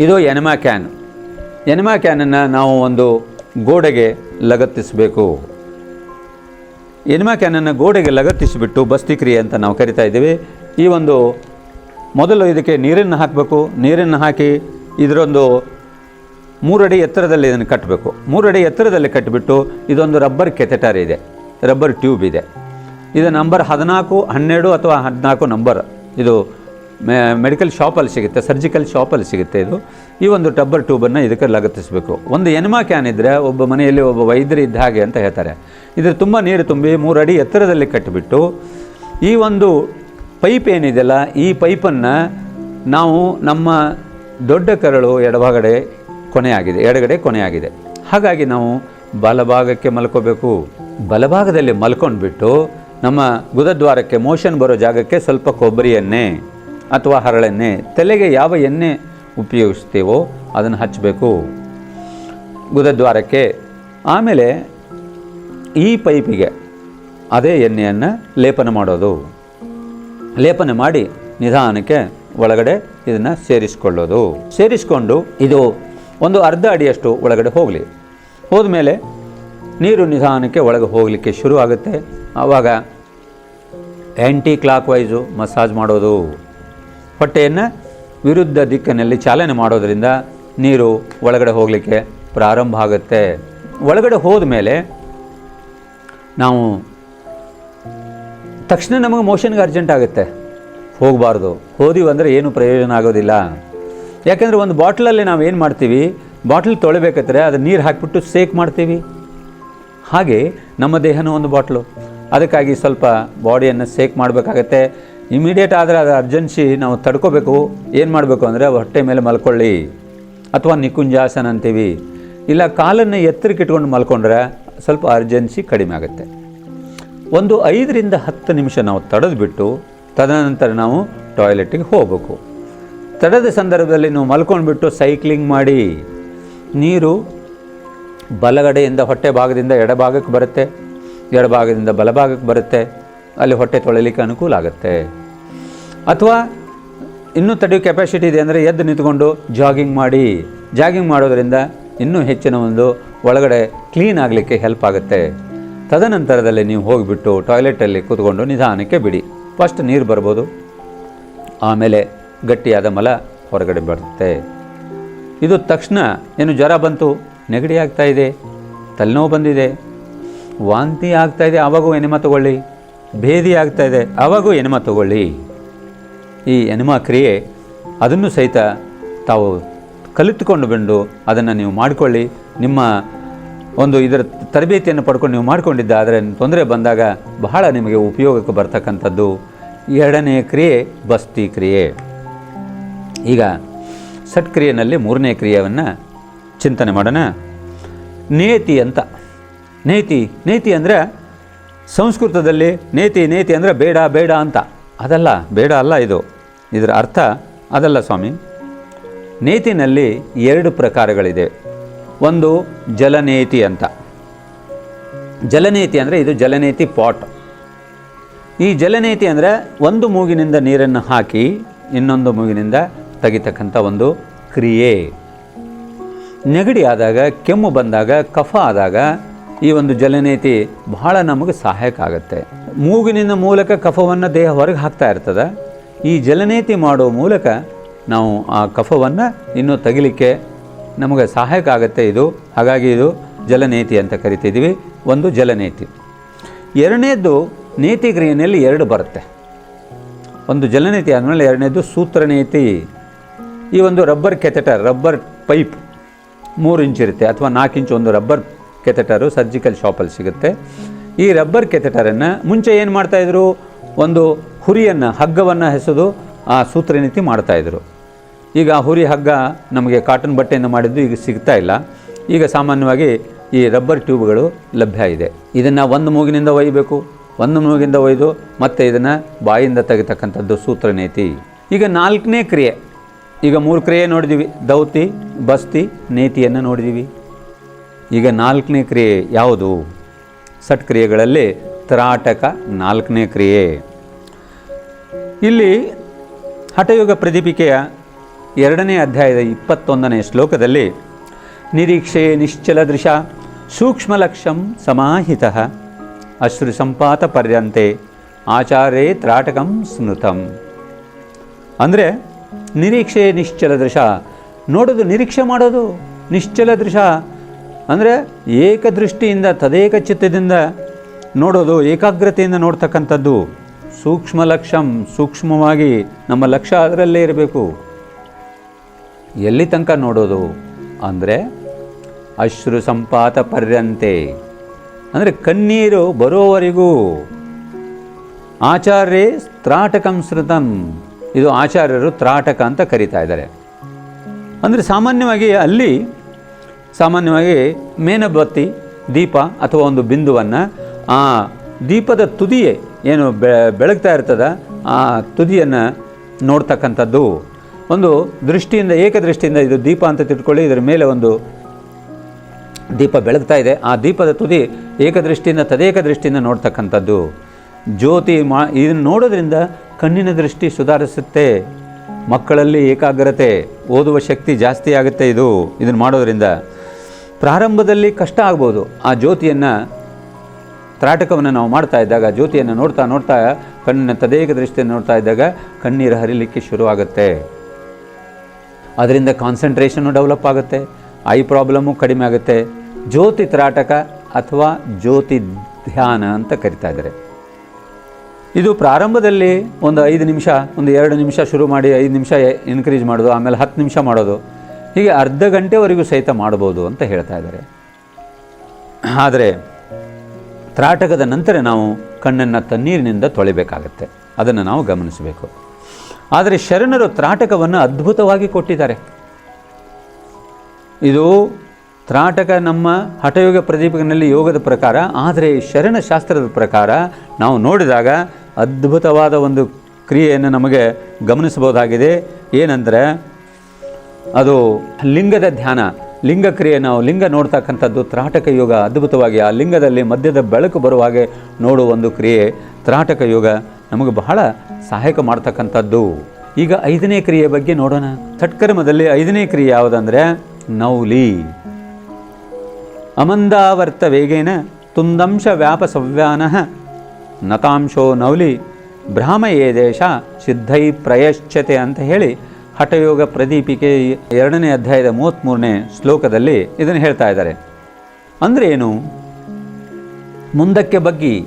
Speaker 1: ಇದು ಎನಿಮಾ ಕ್ಯಾನ್. ಎನಿಮಾ ಕ್ಯಾನನ್ನು ನಾವು ಒಂದು ಗೋಡೆಗೆ ಲಗತ್ತಿಸಬೇಕು. ಎನಿಮಾ ಕ್ಯಾನನ್ನು ಗೋಡೆಗೆ ಲಗತ್ತಿಸಿಬಿಟ್ಟು ಬಸ್ತಿ ಕ್ರಿಯೆ ಅಂತ ನಾವು ಕರಿತಾ ಇದ್ದೀವಿ. ಈ ಒಂದು ಮೊದಲು ಇದಕ್ಕೆ ನೀರನ್ನು ಹಾಕಬೇಕು. ನೀರನ್ನು ಹಾಕಿ ಇದರೊಂದು ಮೂರಡಿ ಎತ್ತರದಲ್ಲಿ ಇದನ್ನು ಕಟ್ಟಬೇಕು. ಮೂರಡಿ ಎತ್ತರದಲ್ಲಿ ಕಟ್ಟಿಬಿಟ್ಟು ಇದೊಂದು ರಬ್ಬರ್ ಕೆತೆಟರ್ ಇದೆ. ರಬ್ಬರ್ ಟ್ಯೂಬ್ ಇದೆ. ಇದು ನಂಬರ್ ಹದಿನಾಲ್ಕು, ಹನ್ನೆರಡು ಅಥವಾ ಹದಿನಾಲ್ಕು ನಂಬರ್. ಇದು ಮೆಡಿಕಲ್ ಶಾಪಲ್ಲಿ ಸಿಗುತ್ತೆ, ಸರ್ಜಿಕಲ್ ಶಾಪಲ್ಲಿ ಸಿಗುತ್ತೆ ಇದು. ಈ ಒಂದು ಟಬ್ಬರ್ ಟ್ಯೂಬನ್ನು ಇದಕ್ಕೆ ಲಗತ್ತಿಸಬೇಕು. ಒಂದು ಎನಿಮಾ ಕ್ಯಾನ್ ಇದ್ದರೆ ಒಬ್ಬ ಮನೆಯಲ್ಲಿ ಒಬ್ಬ ವೈದ್ಯರು ಇದ್ದ ಹಾಗೆ ಅಂತ ಹೇಳ್ತಾರೆ. ಇದ್ರ ತುಂಬ ನೀರು ತುಂಬಿ ಮೂರು ಅಡಿ ಎತ್ತರದಲ್ಲಿ ಕಟ್ಟಿಬಿಟ್ಟು ಈ ಒಂದು ಪೈಪ್ ಏನಿದೆಯಲ್ಲ, ಈ ಪೈಪನ್ನು ನಾವು ನಮ್ಮ ದೊಡ್ಡ ಕರಳು ಎಡಭಾಗಡೆ ಕೊನೆಯಾಗಿದೆ, ಎಡಗಡೆ ಕೊನೆಯಾಗಿದೆ. ಹಾಗಾಗಿ ನಾವು ಬಲಭಾಗಕ್ಕೆ ಮಲ್ಕೋಬೇಕು. ಬಲಭಾಗದಲ್ಲಿ ಮಲ್ಕೊಂಡ್ಬಿಟ್ಟು ನಮ್ಮ ಗುದದ್ವಾರಕ್ಕೆ ಮೋಷನ್ ಬರೋ ಜಾಗಕ್ಕೆ ಸ್ವಲ್ಪ ಕೊಬ್ಬರಿ ಎಣ್ಣೆ ಅಥವಾ ಹರಳೆಣ್ಣೆ ತಲೆಗೆ ಯಾವ ಎಣ್ಣೆ ಉಪಯೋಗಿಸ್ತೀವೋ ಅದನ್ನು ಹಚ್ಚಬೇಕು. ಗುದದ್ವಾರಕ್ಕೆ ಆಮೇಲೆ ಈ ಪೈಪಿಗೆ ಅದೇ ಎಣ್ಣೆಯನ್ನು ಲೇಪನ ಮಾಡೋದು. ಲೇಪನ ಮಾಡಿ ನಿಧಾನಕ್ಕೆ ಒಳಗಡೆ ಇದನ್ನು ಸೇರಿಸ್ಕೊಳ್ಳೋದು. ಸೇರಿಸ್ಕೊಂಡು ಇದು ಒಂದು ಅರ್ಧ ಅಡಿಯಷ್ಟು ಒಳಗಡೆ ಹೋಗಲಿ. ಹೋದ್ಮೇಲೆ ನೀರು ನಿಧಾನಕ್ಕೆ ಒಳಗೆ ಹೋಗಲಿಕ್ಕೆ ಶುರು ಆಗುತ್ತೆ. ಆವಾಗ ಆ್ಯಂಟಿ ಕ್ಲಾಕ್ ವೈಸು ಮಸಾಜ್ ಮಾಡೋದು. ಹೊಟ್ಟೆಯನ್ನು ವಿರುದ್ಧ ದಿಕ್ಕಿನಲ್ಲಿ ಚಾಲನೆ ಮಾಡೋದರಿಂದ ನೀರು ಒಳಗಡೆ ಹೋಗಲಿಕ್ಕೆ ಪ್ರಾರಂಭ ಆಗುತ್ತೆ. ಒಳಗಡೆ ಹೋದ ಮೇಲೆ ನಾವು ತಕ್ಷಣ ನಮಗೆ ಮೋಷನ್ಗೆ ಅರ್ಜೆಂಟ್ ಆಗುತ್ತೆ. ಹೋಗಬಾರ್ದು. ಹೋದಿವಿ ಅಂದರೆ ಏನು ಪ್ರಯೋಜನ ಆಗೋದಿಲ್ಲ. ಯಾಕೆಂದರೆ ಒಂದು ಬಾಟ್ಲಲ್ಲಿ ನಾವು ಏನು ಮಾಡ್ತೀವಿ, ಬಾಟ್ಲ್ ತೊಳಿಬೇಕಾದ್ರೆ ಅದು ನೀರು ಹಾಕಿಬಿಟ್ಟು ಸೇಕ್ ಮಾಡ್ತೀವಿ. ಹಾಗೆ ನಮ್ಮ ದೇಹನೂ ಒಂದು ಬಾಟ್ಲು. ಅದಕ್ಕಾಗಿ ಸ್ವಲ್ಪ ಬಾಡಿಯನ್ನು ಸೇಕ್ ಮಾಡಬೇಕಾಗತ್ತೆ. ಇಮಿಡಿಯೇಟ್ ಆದರೆ ಅದು ಅರ್ಜೆನ್ಸಿ ನಾವು ತಡ್ಕೋಬೇಕು. ಏನು ಮಾಡಬೇಕು ಅಂದರೆ ಹೊಟ್ಟೆ ಮೇಲೆ ಮಲ್ಕೊಳ್ಳಿ. ಅಥವಾ ನಿಕುಂಜಾಸನ ಅಂತೀವಿ. ಇಲ್ಲ ಕಾಲನ್ನು ಎತ್ತರಕ್ಕೆ ಇಟ್ಕೊಂಡು ಮಲ್ಕೊಂಡ್ರೆ ಸ್ವಲ್ಪ ಅರ್ಜೆನ್ಸಿ ಕಡಿಮೆ ಆಗುತ್ತೆ. ಒಂದು ಐದರಿಂದ ಹತ್ತು ನಿಮಿಷ ನಾವು ತಡೆದ್ಬಿಟ್ಟು ತದನಂತರ ನಾವು ಟಾಯ್ಲೆಟಿಗೆ ಹೋಗಬೇಕು. ತಡದ ಸಂದರ್ಭದಲ್ಲಿ ನೀವು ಮಲ್ಕೊಂಡ್ಬಿಟ್ಟು ಸೈಕ್ಲಿಂಗ್ ಮಾಡಿ. ನೀರು ಬಲಗಡೆಯಿಂದ ಹೊಟ್ಟೆ ಭಾಗದಿಂದ ಎಡಭಾಗಕ್ಕೆ ಬರುತ್ತೆ, ಎಡಭಾಗದಿಂದ ಬಲಭಾಗಕ್ಕೆ ಬರುತ್ತೆ, ಅಲ್ಲಿ ಹೊಟ್ಟೆ ತೊಳಿಲಿಕ್ಕೆ ಅನುಕೂಲ ಆಗುತ್ತೆ. ಅಥವಾ ಇನ್ನೂ ತಡೆಯೋ ಕೆಪಾಸಿಟಿ ಇದೆ ಅಂದರೆ ಎದ್ದು ನಿಂತ್ಕೊಂಡು ಜಾಗಿಂಗ್ ಮಾಡಿ. ಜಾಗಿಂಗ್ ಮಾಡೋದರಿಂದ ಇನ್ನೂ ಹೆಚ್ಚಿನ ಒಂದು ಒಳಗಡೆ ಕ್ಲೀನ್ ಆಗಲಿಕ್ಕೆ ಹೆಲ್ಪ್ ಆಗುತ್ತೆ. ತದನಂತರದಲ್ಲಿ ನೀವು ಹೋಗಿಬಿಟ್ಟು ಟಾಯ್ಲೆಟಲ್ಲಿ ಕೂತ್ಕೊಂಡು ನಿಧಾನಕ್ಕೆ ಬಿಡಿ. ಫಸ್ಟ್ ನೀರು ಬರ್ಬೋದು. ಆಮೇಲೆ ಗಟ್ಟಿಯಾದ ಮಲ ಹೊರಗಡೆ ಬರುತ್ತೆ. ಇದು ತಕ್ಷಣ ಏನು ಜ್ವರ ಬಂತು? ನೆಗಡಿ ಆಗ್ತಾ ಇದೆ. ತಲೆನೋವು ಬಂದಿದೆ. ವಾಂತಿ ಆಗ್ತಾ ಇದೆ. ಆವಾಗೂ ಎನಿಮ ತಗೊಳ್ಳಿ. ಭೇದಿ ಆಗ್ತಾ ಇದೆ. ಆವಾಗೂ ಎನಿಮ ತಗೊಳ್ಳಿ. ಈ ಎನಿಮ ಕ್ರಿಯೆ ಅದನ್ನು ಸಹಿತ ತಾವು ಕಲಿತುಕೊಂಡು ಬಂದು ಅದನ್ನು ನೀವು ಮಾಡಿಕೊಳ್ಳಿ. ನಿಮ್ಮ ಒಂದು ಇದರ ತರಬೇತಿಯನ್ನು ಪಡ್ಕೊಂಡು ನೀವು ಮಾಡಿಕೊಂಡಿದ್ದಾದರೆ ತೊಂದರೆ ಬಂದಾಗ ಬಹಳ ನಿಮಗೆ ಉಪಯೋಗಕ್ಕೆ ಬರ್ತಕ್ಕಂಥದ್ದು ಎರಡನೇ ಕ್ರಿಯೆ, ಬಸ್ತಿ ಕ್ರಿಯೆ. ಈಗ ಸಟ್ಕ್ರಿಯೆನಲ್ಲಿ ಮೂರನೇ ಕ್ರಿಯೆಯನ್ನು ಚಿಂತನೆ ಮಾಡೋಣ. ನೇತಿ ಅಂತ. ನೇತಿ ನೇತಿ ಅಂದರೆ ಸಂಸ್ಕೃತದಲ್ಲಿ ನೇತಿ ನೇತಿ ಅಂದರೆ ಬೇಡ ಬೇಡ ಅಂತ. ಅದಲ್ಲ, ಬೇಡ ಅಲ್ಲ ಇದು. ಇದರ ಅರ್ಥ ಅದಲ್ಲ ಸ್ವಾಮಿ. ನೇತಿನಲ್ಲಿ ಎರಡು ಪ್ರಕಾರಗಳಿದೆ. ಒಂದು ಜಲನೇತಿ ಅಂತ. ಜಲನೇತಿ ಅಂದರೆ ಇದು ಜಲನೇತಿ ಪಾಟ್. ಈ ಜಲನೇತಿ ಅಂದರೆ ಒಂದು ಮೂಗಿನಿಂದ ನೀರನ್ನು ಹಾಕಿ ಇನ್ನೊಂದು ಮೂಗಿನಿಂದ ತೆಗಿತಕ್ಕಂಥ ಒಂದು ಕ್ರಿಯೆ. ನೆಗಡಿ ಆದಾಗ, ಕೆಮ್ಮು ಬಂದಾಗ, ಕಫ ಆದಾಗ ಈ ಒಂದು ಜಲನೇತಿ ಬಹಳ ನಮಗೆ ಸಹಾಯಕ ಆಗುತ್ತೆ. ಮೂಗಿನಿಂದ ಮೂಲಕ ಕಫವನ್ನು ದೇಹ ಹೊರಗೆ ಹಾಕ್ತಾ ಇರ್ತದೆ. ಈ ಜಲನೇತಿ ಮಾಡೋ ಮೂಲಕ ನಾವು ಆ ಕಫವನ್ನು ಇನ್ನೂ ತೆಗಿಲಿಕ್ಕೆ ನಮಗೆ ಸಹಾಯಕ ಆಗುತ್ತೆ ಇದು. ಹಾಗಾಗಿ ಇದು ಜಲನೇತಿ ಅಂತ ಕರಿತಿದ್ದೀವಿ ಒಂದು ಜಲನೇತಿ. ಎರಡನೇದು ನೇತಿ ಕ್ರಿಯೆಯಲ್ಲಿ ಎರಡು ಬರುತ್ತೆ. ಒಂದು ಜಲನೇತಿ ಆದಮೇಲೆ ಎರಡನೇದು ಸೂತ್ರನೇತಿ. ಈ ಒಂದು ರಬ್ಬರ್ ಕೆಥೆಟರ್, ರಬ್ಬರ್ ಪೈಪ್ ಮೂರು ಇಂಚ್ ಇರುತ್ತೆ ಅಥವಾ ನಾಲ್ಕು ಇಂಚು ಒಂದು ರಬ್ಬರ್ ಕೆಥೆಟರು ಸರ್ಜಿಕಲ್ ಶಾಪಲ್ಲಿ ಸಿಗುತ್ತೆ. ಈ ರಬ್ಬರ್ ಕೆಥೆಟರನ್ನು ಮುಂಚೆ ಏನು ಮಾಡ್ತಾಯಿದ್ರು ಒಂದು ಹುರಿಯನ್ನು, ಹಗ್ಗವನ್ನು ಹೆಸೆದು ಆ ಸೂತ್ರನೀತಿ ಮಾಡ್ತಾಯಿದ್ರು ಈಗ ಹುರಿ ಹಗ್ಗ ನಮಗೆ ಕಾಟನ್ ಬಟ್ಟೆಯನ್ನು ಮಾಡಿದ್ದು ಈಗ ಸಿಗ್ತಾ ಇಲ್ಲ. ಈಗ ಸಾಮಾನ್ಯವಾಗಿ ಈ ರಬ್ಬರ್ ಟ್ಯೂಬ್ಗಳು ಲಭ್ಯ ಇದೆ. ಇದನ್ನು ಒಂದು ಮೂಗಿನಿಂದ ಒಯ್ಯಬೇಕು ಒಂದು ಮೂಗಿಂದ ಒಯ್ದು ಮತ್ತೆ ಇದನ್ನು ಬಾಯಿಂದ ತೆಗಿತಕ್ಕಂಥದ್ದು ಸೂತ್ರನೇತಿ ಈಗ ನಾಲ್ಕನೇ ಕ್ರಿಯೆ. ಈಗ ಮೂರು ಕ್ರಿಯೆ ನೋಡಿದ್ದೀವಿ ದೌತಿ, ಬಸ್ತಿ, ನೇತಿಯನ್ನು ನೋಡಿದ್ದೀವಿ ಈಗ ನಾಲ್ಕನೇ ಕ್ರಿಯೆ ಯಾವುದು? ಸಟ್ ಕ್ರಿಯೆಗಳಲ್ಲಿ ತ್ರಾಟಕ ನಾಲ್ಕನೇ ಕ್ರಿಯೆ. ಇಲ್ಲಿ ಹಠಯುಗ ಪ್ರದೀಪಿಕೆಯ ಎರಡನೇ ಅಧ್ಯಾಯದ ಇಪ್ಪತ್ತೊಂದನೇ ಶ್ಲೋಕದಲ್ಲಿ, ನಿರೀಕ್ಷೆ ನಿಶ್ಚಲ ದೃಶ ಸೂಕ್ಷ್ಮಲಕ್ಷಂ ಸಮಾಹಿತ ಅಶ್ರು ಸಂಪಾತ ಪರ್ಯಂತೆ ಆಚಾರೇ ತ್ರಾಟಕಂ ಸ್ಮೃತಂ. ಅಂದರೆ, ನಿರೀಕ್ಷೆ ನಿಶ್ಚಲ ದೃಶ ನೋಡೋದು ನಿರೀಕ್ಷೆ ಮಾಡೋದು ನಿಶ್ಚಲ ದೃಶ. ಅಂದರೆ, ಏಕದೃಷ್ಟಿಯಿಂದ ತದೇಕ ಚಿತ್ತದಿಂದ ನೋಡೋದು ಏಕಾಗ್ರತೆಯಿಂದ ನೋಡ್ತಕ್ಕಂಥದ್ದು. ಸೂಕ್ಷ್ಮ ಲಕ್ಷ್ಯಂ ಸೂಕ್ಷ್ಮವಾಗಿ ನಮ್ಮ ಲಕ್ಷ್ಯ ಅದರಲ್ಲೇ ಇರಬೇಕು. ಎಲ್ಲಿ ತನಕ ನೋಡೋದು? ಅಂದರೆ ಅಶ್ರು ಸಂಪಾತ ಪರ್ಯಂತೆ ಅಂದರೆ ಕಣ್ಣೀರು ಬರೋವರೆಗೂ. ಆಚಾರ್ಯೇ ತ್ರಾಟಕಂ ಶ್ರುತಂ ಇದು ಆಚಾರ್ಯರು ತ್ರಾಟಕ ಅಂತ ಕರೀತಾ ಇದ್ದಾರೆ. ಅಂದರೆ ಸಾಮಾನ್ಯವಾಗಿ ಅಲ್ಲಿ, ಸಾಮಾನ್ಯವಾಗಿ ಮೇನಬತ್ತಿ, ದೀಪ ಅಥವಾ ಒಂದು ಬಿಂದುವನ್ನು ಆ ದೀಪದ ತುದಿಯೇ ಏನು ಬೆಳಗ್ತಾ ಇರ್ತದ, ಆ ತುದಿಯನ್ನು ನೋಡ್ತಕ್ಕಂಥದ್ದು. ಒಂದು ದೃಷ್ಟಿಯಿಂದ, ಏಕದೃಷ್ಟಿಯಿಂದ ಇದು ದೀಪ ಅಂತ ತಿಳ್ಕೊಳ್ಳಿ ಇದರ ಮೇಲೆ ಒಂದು ದೀಪ ಬೆಳಗ್ತಾ ಇದೆ. ಆ ದೀಪದ ತುದಿ ಏಕದೃಷ್ಟಿಯಿಂದ, ತದೇಕ ದೃಷ್ಟಿಯಿಂದ ನೋಡ್ತಕ್ಕಂಥದ್ದು. ಜ್ಯೋತಿ ಮಾ, ಇದನ್ನು ನೋಡೋದ್ರಿಂದ ಕಣ್ಣಿನ ದೃಷ್ಟಿ ಸುಧಾರಿಸುತ್ತೆ. ಮಕ್ಕಳಲ್ಲಿ ಏಕಾಗ್ರತೆ, ಓದುವ ಶಕ್ತಿ ಜಾಸ್ತಿ ಆಗುತ್ತೆ ಇದು. ಇದನ್ನು ಮಾಡೋದ್ರಿಂದ ಪ್ರಾರಂಭದಲ್ಲಿ ಕಷ್ಟ ಆಗ್ಬೋದು. ಆ ಜ್ಯೋತಿಯನ್ನು ತ್ರಾಟಕವನ್ನು ನಾವು ಮಾಡ್ತಾ ಇದ್ದಾಗ ಜ್ಯೋತಿಯನ್ನು ನೋಡ್ತಾ ನೋಡ್ತಾ ಕಣ್ಣಿನ ತದೇಕ ದೃಷ್ಟಿಯನ್ನು ನೋಡ್ತಾ ಇದ್ದಾಗ ಕಣ್ಣೀರು ಹರಿಲಿಕ್ಕೆ ಶುರುವಾಗುತ್ತೆ. ಅದರಿಂದ ಕಾನ್ಸಂಟ್ರೇಷನ್ನು ಡೆವಲಪ್ ಆಗುತ್ತೆ ಐ ಪ್ರಾಬ್ಲಮ್ಮು ಕಡಿಮೆ ಆಗುತ್ತೆ. ಜ್ಯೋತಿ ತ್ರಾಟಕ ಅಥವಾ ಜ್ಯೋತಿ ಧ್ಯಾನ ಅಂತ ಕರಿತಾ ಇದ್ದಾರೆ ಇದು ಪ್ರಾರಂಭದಲ್ಲಿ ಒಂದು ಐದು ನಿಮಿಷ, ಒಂದು ಎರಡು ನಿಮಿಷ ಶುರು ಮಾಡಿ ಐದು ನಿಮಿಷ ಇನ್ಕ್ರೀಸ್ ಮಾಡೋದು, ಆಮೇಲೆ ಹತ್ತು ನಿಮಿಷ ಮಾಡೋದು. ಹೀಗೆ ಅರ್ಧ ಗಂಟೆವರೆಗೂ ಸಹಿತ ಮಾಡ್ಬೋದು ಅಂತ ಹೇಳ್ತಾ ಇದ್ದಾರೆ ಆದರೆ ತ್ರಾಟಕದ ನಂತರ ನಾವು ಕಣ್ಣನ್ನು ತಣ್ಣೀರಿನಿಂದ ತೊಳಿಬೇಕಾಗತ್ತೆ. ಅದನ್ನು ನಾವು ಗಮನಿಸಬೇಕು. ಆದರೆ ಶರಣರು ತ್ರಾಟಕವನ್ನು ಅದ್ಭುತವಾಗಿ ಕೊಟ್ಟಿದ್ದಾರೆ. ಇದು ತ್ರಾಟಕ ನಮ್ಮ ಹಠಯೋಗ ಪ್ರದೀಪನಲ್ಲಿ ಯೋಗದ ಪ್ರಕಾರ, ಆದರೆ ಶರಣ ಶಾಸ್ತ್ರದ ಪ್ರಕಾರ ನಾವು ನೋಡಿದಾಗ ಅದ್ಭುತವಾದ ಒಂದು ಕ್ರಿಯೆಯನ್ನು ನಮಗೆ ಗಮನಿಸಬಹುದಾಗಿದೆ. ಏನಂದರೆ, ಅದು ಲಿಂಗದ ಧ್ಯಾನ, ಲಿಂಗ ಕ್ರಿಯೆ ನಾವು ಲಿಂಗ ನೋಡ್ತಕ್ಕಂಥದ್ದು ತ್ರಾಟಕ ಯೋಗ ಅದ್ಭುತವಾಗಿ, ಆ ಲಿಂಗದಲ್ಲಿ ಮಧ್ಯದ ಬೆಳಕು ಬರುವ ಹಾಗೆ ನೋಡುವ ಒಂದು ಕ್ರಿಯೆ ತ್ರಾಟಕ ಯೋಗ. ನಮಗೆ ಬಹಳ ಸಹಾಯಕ ಮಾಡ್ತಕ್ಕಂಥದ್ದು. ಈಗ ಐದನೇ ಕ್ರಿಯೆ ಬಗ್ಗೆ ನೋಡೋಣ. ಷಟ್ಕರ್ಮದಲ್ಲಿ ಐದನೇ ಕ್ರಿಯೆ ಯಾವುದಂದ್ರೆ ನೌಲಿ. ಅಮಂದಾವರ್ತ ವೇಗೇನ ತುಂದಂಶ ವ್ಯಾಪ ಸವ್ಯಾನ ನತಾಂಶೋ ನೌಲಿ. ಭ್ರಾಮಯೇ ದೇಶ ಸಿದ್ಧೈ ಪ್ರಯಶ್ಚತೆ ಅಂತ ಹೇಳಿ ಹಠಯೋಗ ಪ್ರದೀಪಿಕೆ ಎರಡನೇ ಅಧ್ಯಾಯದ ಮೂವತ್ತ್ಮೂರನೇ ಶ್ಲೋಕದಲ್ಲಿ ಇದನ್ನು ಹೇಳ್ತಾ ಇದ್ದಾರೆ. ಅಂದರೆ ಏನು? ಮುಂದಕ್ಕೆ ಬಗ್ಗಿ.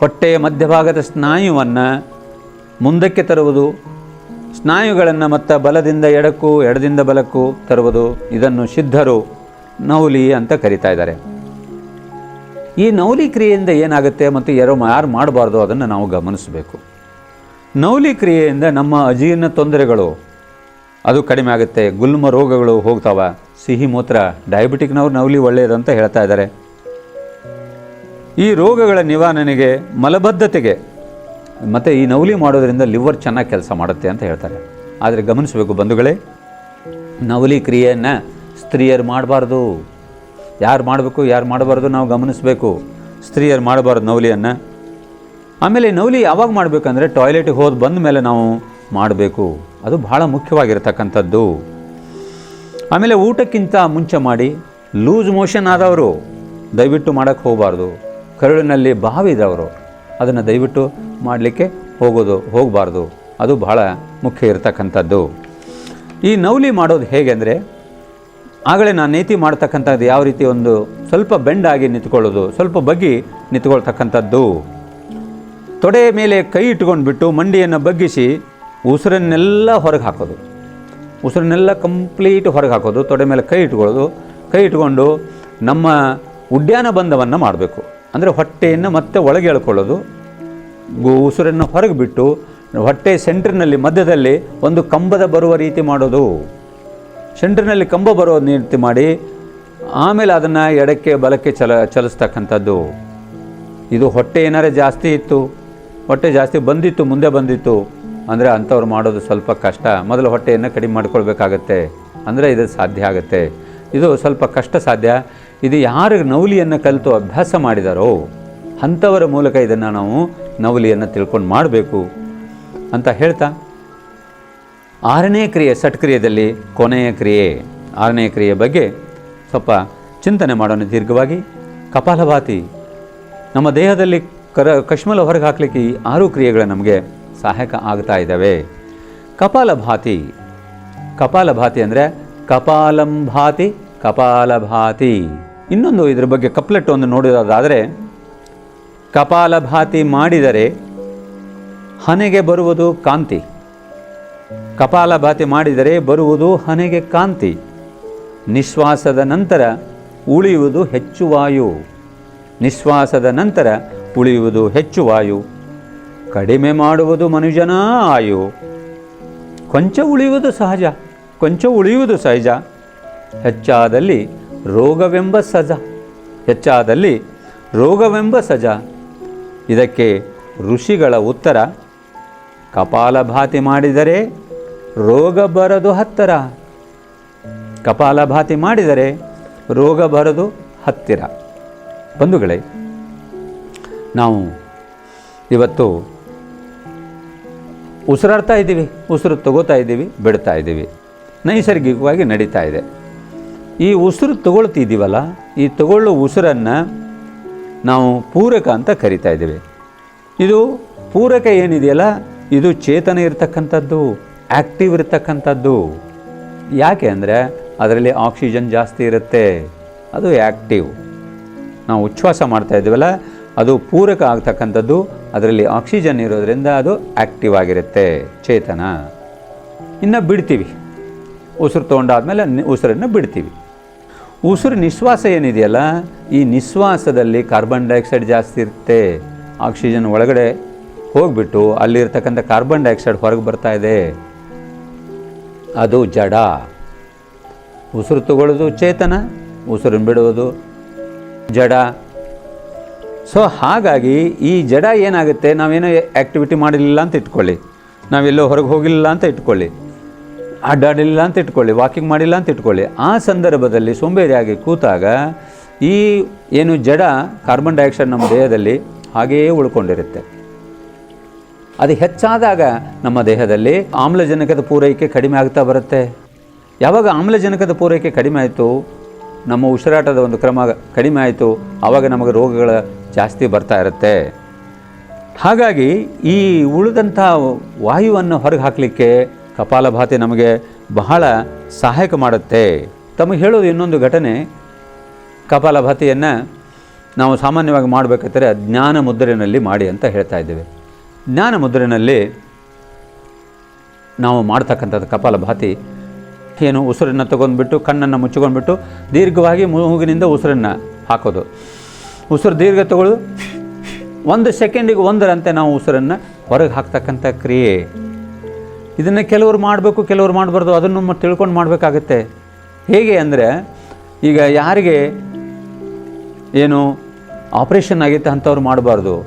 Speaker 1: ಹೊಟ್ಟೆಯ ಮಧ್ಯಭಾಗದ ಸ್ನಾಯುವನ್ನು ಮುಂದಕ್ಕೆ ತರುವುದು, ಸ್ನಾಯುಗಳನ್ನು ಮತ್ತು ಬಲದಿಂದ ಎಡಕ್ಕೂ, ಎಡದಿಂದ ಬಲಕ್ಕೂ ತರುವುದು, ಇದನ್ನು ಸಿದ್ಧರು ನೌಲಿ ಅಂತ ಕರಿತಾ ಇದ್ದಾರೆ. ಈ ನೌಲಿ ಕ್ರಿಯೆಯಿಂದ ಏನಾಗುತ್ತೆ ಮತ್ತು ಯಾರೋ ಯಾರು ಮಾಡಬಾರ್ದು ಅದನ್ನು ನಾವು ಗಮನಿಸಬೇಕು. ನೌಲಿ ಕ್ರಿಯೆಯಿಂದ ನಮ್ಮ ಅಜೀರ್ಣ ತೊಂದರೆಗಳು ಅದು ಕಡಿಮೆ ಆಗುತ್ತೆ, ಗುಲ್ಮ ರೋಗಗಳು ಹೋಗ್ತಾವ, ಸಿಹಿ ಮೂತ್ರ ಡಯಾಬಿಟಿಕ್ನವ್ರು ನೌಲಿ ಒಳ್ಳೆಯದು ಅಂತ ಹೇಳ್ತಾ ಇದ್ದಾರೆ. ಈ ರೋಗಗಳ ನಿವಾರಣೆಗೆ ಮಲಬದ್ಧತೆಗೆ ಮತ್ತು ಈ ನವಲಿ ಮಾಡೋದರಿಂದ ಲಿವರ್ ಚೆನ್ನಾಗಿ ಕೆಲಸ ಮಾಡುತ್ತೆ ಅಂತ ಹೇಳ್ತಾರೆ. ಆದರೆ ಗಮನಿಸಬೇಕು ಬಂಧುಗಳೇ, ನವಲಿ ಕ್ರಿಯೆಯನ್ನು ಸ್ತ್ರೀಯರು ಮಾಡಬಾರ್ದು. ಯಾರು ಮಾಡಬೇಕು, ಯಾರು ಮಾಡಬಾರ್ದು ನಾವು ಗಮನಿಸಬೇಕು. ಸ್ತ್ರೀಯರು ಮಾಡಬಾರ್ದು ನವಲಿಯನ್ನು. ಆಮೇಲೆ ನವಲಿ ಯಾವಾಗ ಮಾಡಬೇಕಂದ್ರೆ ಟಾಯ್ಲೆಟಿಗೆ ಹೋದ ಬಂದ ಮೇಲೆ ನಾವು ಮಾಡಬೇಕು. ಅದು ಬಹಳ ಮುಖ್ಯವಾಗಿರ್ತಕ್ಕಂಥದ್ದು. ಆಮೇಲೆ ಊಟಕ್ಕಿಂತ ಮುಂಚೆ ಮಾಡಿ, ಲೂಸ್ ಮೋಷನ್ ಆದವರು ದಯವಿಟ್ಟು ಮಾಡೋಕ್ಕೆ ಹೋಗಬಾರ್ದು. ಕರುಳಿನಲ್ಲಿ ಬಾವಿ ಇದ್ದವರು, ಅದನ್ನು ದಯವಿಟ್ಟು ಮಾಡಲಿಕ್ಕೆ ಹೋಗೋದು, ಹೋಗಬಾರ್ದು. ಅದು ಬಹಳ ಮುಖ್ಯ ಇರತಕ್ಕಂಥದ್ದು. ಈ ನೌಲಿ ಮಾಡೋದು ಹೇಗೆ ಅಂದರೆ, ಆಗಲೇ ನಾನು ನೀತಿ ಮಾಡ್ತಕ್ಕಂಥದ್ದು ಯಾವ ರೀತಿ ಒಂದು ಸ್ವಲ್ಪ ಬೆಂಡಾಗಿ ನಿಂತ್ಕೊಳ್ಳೋದು, ಸ್ವಲ್ಪ ಬಗ್ಗಿ ನಿಂತ್ಕೊಳ್ತಕ್ಕಂಥದ್ದು. ತೊಡೆ ಮೇಲೆ ಕೈ ಇಟ್ಕೊಂಡ್ಬಿಟ್ಟು ಮಂಡಿಯನ್ನು ಬಗ್ಗಿಸಿ ಉಸಿರನ್ನೆಲ್ಲ ಹೊರಗೆ ಹಾಕೋದು. ಉಸಿರನ್ನೆಲ್ಲ ಕಂಪ್ಲೀಟ್ ಹೊರಗೆ ಹಾಕೋದು, ತೊಡೆ ಮೇಲೆ ಕೈ ಇಟ್ಕೊಳ್ಳೋದು, ಕೈ ಇಟ್ಕೊಂಡು ನಮ್ಮ ಉಡ್ಯಾನ ಬಂಧವನ್ನು ಮಾಡಬೇಕು. ಅಂದರೆ ಹೊಟ್ಟೆಯನ್ನು ಮತ್ತೆ ಒಳಗೆ ಎಳ್ಕೊಳ್ಳೋದು ಗೋ ಉಸಿರನ್ನು ಹೊರಗೆ ಬಿಟ್ಟು ಹೊಟ್ಟೆ ಸೆಂಟ್ರ್ನಲ್ಲಿ ಮಧ್ಯದಲ್ಲಿ ಒಂದು ಕಂಬದ ಬರುವ ರೀತಿ ಮಾಡೋದು. ಸೆಂಟ್ರ್ನಲ್ಲಿ ಕಂಬ ಬರೋ ರೀತಿ ಮಾಡಿ, ಆಮೇಲೆ ಅದನ್ನು ಎಡಕ್ಕೆ ಬಲಕ್ಕೆ ಚಲ, ಚಲಿಸ್ತಕ್ಕಂಥದ್ದು. ಇದು ಹೊಟ್ಟೆ ಏನಾರೇ ಜಾಸ್ತಿ ಇತ್ತು, ಹೊಟ್ಟೆ ಜಾಸ್ತಿ ಬಂದಿತ್ತು, ಮುಂದೆ ಬಂದಿತ್ತು, ಅಂದರೆ ಅಂಥವ್ರು ಮಾಡೋದು ಸ್ವಲ್ಪ ಕಷ್ಟ. ಮೊದಲು ಹೊಟ್ಟೆಯನ್ನು ಕಡಿಮೆ ಮಾಡ್ಕೊಳ್ಬೇಕಾಗತ್ತೆ, ಅಂದರೆ ಇದು ಸಾಧ್ಯ ಆಗುತ್ತೆ. ಇದು ಸ್ವಲ್ಪ ಕಷ್ಟ ಸಾಧ್ಯ. ಇದು ಯಾರು ನವಲಿಯನ್ನು ಕಲಿತು ಅಭ್ಯಾಸ ಮಾಡಿದಾರೋ ಅಂಥವರ ಮೂಲಕ ಇದನ್ನು ನಾವು ನವಲಿಯನ್ನು ತಿಳ್ಕೊಂಡು ಮಾಡಬೇಕು ಅಂತ ಹೇಳ್ತಾ, ಆರನೇ ಕ್ರಿಯೆ ಸಟ್ಕ್ರಿಯೆಯಲ್ಲಿ ಕೊನೆಯ ಕ್ರಿಯೆ, ಆರನೇ ಕ್ರಿಯೆ ಬಗ್ಗೆ ಸ್ವಲ್ಪ ಚಿಂತನೆ ಮಾಡೋಣ ದೀರ್ಘವಾಗಿ. ಕಪಾಲಭಾತಿ, ನಮ್ಮ ದೇಹದಲ್ಲಿ ಕರ, ಕಶ್ಮಲ ಹೊರಗೆ ಹಾಕಲಿಕ್ಕೆ ಈ ಆರು ಕ್ರಿಯೆಗಳು ನಮಗೆ ಸಹಾಯಕ ಆಗ್ತಾ ಇದ್ದಾವೆ. ಕಪಾಲಭಾತಿ ಕಪಾಲಭಾತಿ ಅಂದರೆ ಕಪಾಲಂ ಭಾತಿ, ಕಪಾಲಭಾತಿ. ಇನ್ನೊಂದು ಇದ್ರ ಬಗ್ಗೆ ಕಪ್ಲೆಟ್ ಒಂದು ನೋಡೋದಾದರೆ ಕಪಾಲಭಾತಿ ಮಾಡಿದರೆ ಹನೆಗೆ ಬರುವುದು ಕಾಂತಿ. ಕಪಾಲಭಾತಿ ಮಾಡಿದರೆ ಬರುವುದು ಹನೆಗೆ ಕಾಂತಿ. ನಿಶ್ವಾಸದ ನಂತರ ಉಳಿಯುವುದು ಹೆಚ್ಚು ವಾಯು. ನಿಶ್ವಾಸದ ನಂತರ ಉಳಿಯುವುದು ಹೆಚ್ಚು ವಾಯು. ಕಡಿಮೆ ಮಾಡುವುದು ಮನುಜನ ಆಯು. ಕೊಂಚ ಉಳಿಯುವುದು ಸಹಜ. ಕೊಂಚ ಉಳಿಯುವುದು ಸಹಜ. ಹೆಚ್ಚಾದಲ್ಲಿ ರೋಗವೆಂಬ ಸಜ. ಹೆಚ್ಚಾದಲ್ಲಿ ರೋಗವೆಂಬ ಸಜ. ಇದಕ್ಕೆ ಋಷಿಗಳ ಉತ್ತರ ಕಪಾಲಭಾತಿ ಮಾಡಿದರೆ ರೋಗ ಬರದು ಹತ್ತರ. ಕಪಾಲಭಾತಿ ಮಾಡಿದರೆ ರೋಗ ಬರದು ಹತ್ತಿರ. ಬಂಧುಗಳೇ, ನಾವು ಇವತ್ತು ಉಸಿರಾಡ್ತಾ ಇದ್ದೀವಿ, ಉಸಿರು ತಗೋತಾ ಇದ್ದೀವಿ, ಬಿಡ್ತಾ ಇದ್ದೀವಿ. ನೈಸರ್ಗಿಕವಾಗಿ ನಡೀತಾ ಇದೆ. ಈ ಉಸಿರು ತಗೊಳ್ತಿದ್ದೀವಲ್ಲ, ಈ ತಗೊಳ್ಳೋ ಉಸಿರನ್ನು ನಾವು ಪೂರಕ ಅಂತ ಕರಿತಾ ಇದ್ದೀವಿ. ಇದು ಪೂರಕ ಏನಿದೆಯಲ್ಲ, ಇದು ಚೇತನ ಇರತಕ್ಕಂಥದ್ದು ಆ್ಯಕ್ಟಿವ್ ಇರತಕ್ಕಂಥದ್ದು. ಯಾಕೆ ಅಂದರೆ ಅದರಲ್ಲಿ ಆಕ್ಸಿಜನ್ ಜಾಸ್ತಿ ಇರುತ್ತೆ, ಅದು ಆ್ಯಕ್ಟಿವ್ ನಾವು ಉಚ್ಛ್ವಾಸ ಮಾಡ್ತಾ ಇದ್ದೀವಲ್ಲ, ಅದು ಪೂರಕ ಆಗ್ತಕ್ಕಂಥದ್ದು, ಅದರಲ್ಲಿ ಆಕ್ಸಿಜನ್ ಇರೋದ್ರಿಂದ ಅದು ಆ್ಯಕ್ಟಿವ್ ಆಗಿರುತ್ತೆ, ಚೇತನ. ಇನ್ನು ಬಿಡ್ತೀವಿ. ಉಸಿರು ತೊಗೊಂಡಾದ್ಮೇಲೆ ಉಸಿರನ್ನು ಬಿಡ್ತೀವಿ. ಉಸಿರು ನಿಶ್ವಾಸ ಏನಿದೆಯಲ್ಲ, ಈ ನಿಶ್ವಾಸದಲ್ಲಿ ಕಾರ್ಬನ್ ಡೈಆಕ್ಸೈಡ್ ಜಾಸ್ತಿ ಇರುತ್ತೆ ಆಕ್ಸಿಜನ್ ಒಳಗಡೆ ಹೋಗ್ಬಿಟ್ಟು ಅಲ್ಲಿರ್ತಕ್ಕಂಥ ಕಾರ್ಬನ್ ಡೈಆಕ್ಸೈಡ್ ಹೊರಗೆ ಬರ್ತಾ ಇದೆ. ಅದು ಜಡ. ಉಸಿರು ತಗೊಳ್ಳೋದು ಚೇತನ ಉಸಿರನ್ನು ಬಿಡುವುದು ಜಡ. ಸೊ ಹಾಗಾಗಿ ಈ ಜಡ ಏನಾಗುತ್ತೆ, ನಾವೇನೋ ಆ್ಯಕ್ಟಿವಿಟಿ ಮಾಡಲಿಲ್ಲ ಅಂತ ಇಟ್ಕೊಳ್ಳಿ. ನಾವೆಲ್ಲೋ ಹೊರಗೆ ಹೋಗಿಲ್ಲ ಅಂತ ಇಟ್ಕೊಳ್ಳಿ. ಅಡ್ಡಾಡಲಿಲ್ಲ ಅಂತ ಇಟ್ಕೊಳ್ಳಿ ವಾಕಿಂಗ್ ಮಾಡಿಲ್ಲ ಅಂತ ಇಟ್ಕೊಳ್ಳಿ. ಆ ಸಂದರ್ಭದಲ್ಲಿ ಸೋಂಬೇರಿಯಾಗಿ ಕೂತಾಗ ಈ ಏನು ಜಡ ಕಾರ್ಬನ್ ಡೈಆಕ್ಸೈಡ್ ನಮ್ಮ ದೇಹದಲ್ಲಿ ಹಾಗೆಯೇ ಉಳ್ಕೊಂಡಿರುತ್ತೆ. ಅದು ಹೆಚ್ಚಾದಾಗ ನಮ್ಮ ದೇಹದಲ್ಲಿ ಆಮ್ಲಜನಕದ ಪೂರೈಕೆ ಕಡಿಮೆ ಆಗ್ತಾ ಬರುತ್ತೆ. ಯಾವಾಗ ಆಮ್ಲಜನಕದ ಪೂರೈಕೆ ಕಡಿಮೆ ಆಯಿತು, ನಮ್ಮ ಉಸಿರಾಟದ ಒಂದು ಕ್ರಮ ಕಡಿಮೆ ಆಯಿತು ಆವಾಗ ನಮಗೆ ರೋಗಗಳ ಜಾಸ್ತಿ ಬರ್ತಾ ಇರುತ್ತೆ. ಹಾಗಾಗಿ ಈ ಉಳಿದಂಥ ವಾಯುವನ್ನು ಹೊರಗೆ ಹಾಕಲಿಕ್ಕೆ ಕಪಾಲಭಾತಿ ನಮಗೆ ಬಹಳ ಸಹಾಯಕ ಮಾಡುತ್ತೆ. ತಮಗೆ ಹೇಳೋದು ಇನ್ನೊಂದು ಘಟನೆ ಕಪಾಲಭಾತಿಯನ್ನು ನಾವು ಸಾಮಾನ್ಯವಾಗಿ ಮಾಡಬೇಕಾದ್ರೆ ಜ್ಞಾನ ಮುದ್ರೆಯಲ್ಲಿ ಮಾಡಿ ಅಂತ ಹೇಳ್ತಾ ಇದ್ದೇವೆ. ಜ್ಞಾನ ಮುದ್ರೆಯಲ್ಲಿ ನಾವು ಮಾಡ್ತಕ್ಕಂಥದ್ದು ಕಪಾಲಭಾತಿ ಏನು ಉಸಿರನ್ನು ತಗೊಂಡ್ಬಿಟ್ಟು, ಕಣ್ಣನ್ನು ಮುಚ್ಚಿಕೊಂಡ್ಬಿಟ್ಟು, ದೀರ್ಘವಾಗಿ ಮೂಗಿನಿಂದ ಉಸಿರನ್ನು ಹಾಕೋದು. ಉಸಿರು ದೀರ್ಘ ತಗೊಳ್ಳೋದು ಒಂದು ಸೆಕೆಂಡಿಗೆ ಒಂದರಂತೆ ನಾವು ಉಸಿರನ್ನು ಹೊರಗೆ ಹಾಕ್ತಕ್ಕಂಥ ಕ್ರಿಯೆ. ಇದನ್ನು ಕೆಲವರು ಮಾಡಬೇಕು, ಕೆಲವರು ಮಾಡಬಾರ್ದು, ಅದನ್ನು ತಿಳ್ಕೊಂಡು ಮಾಡಬೇಕಾಗತ್ತೆ. ಹೇಗೆ ಅಂದರೆ, ಈಗ ಯಾರಿಗೆ ಏನು ಆಪ್ರೇಷನ್ ಆಗಿತ್ತು ಅಂಥವ್ರು ಮಾಡಬಾರ್ದು.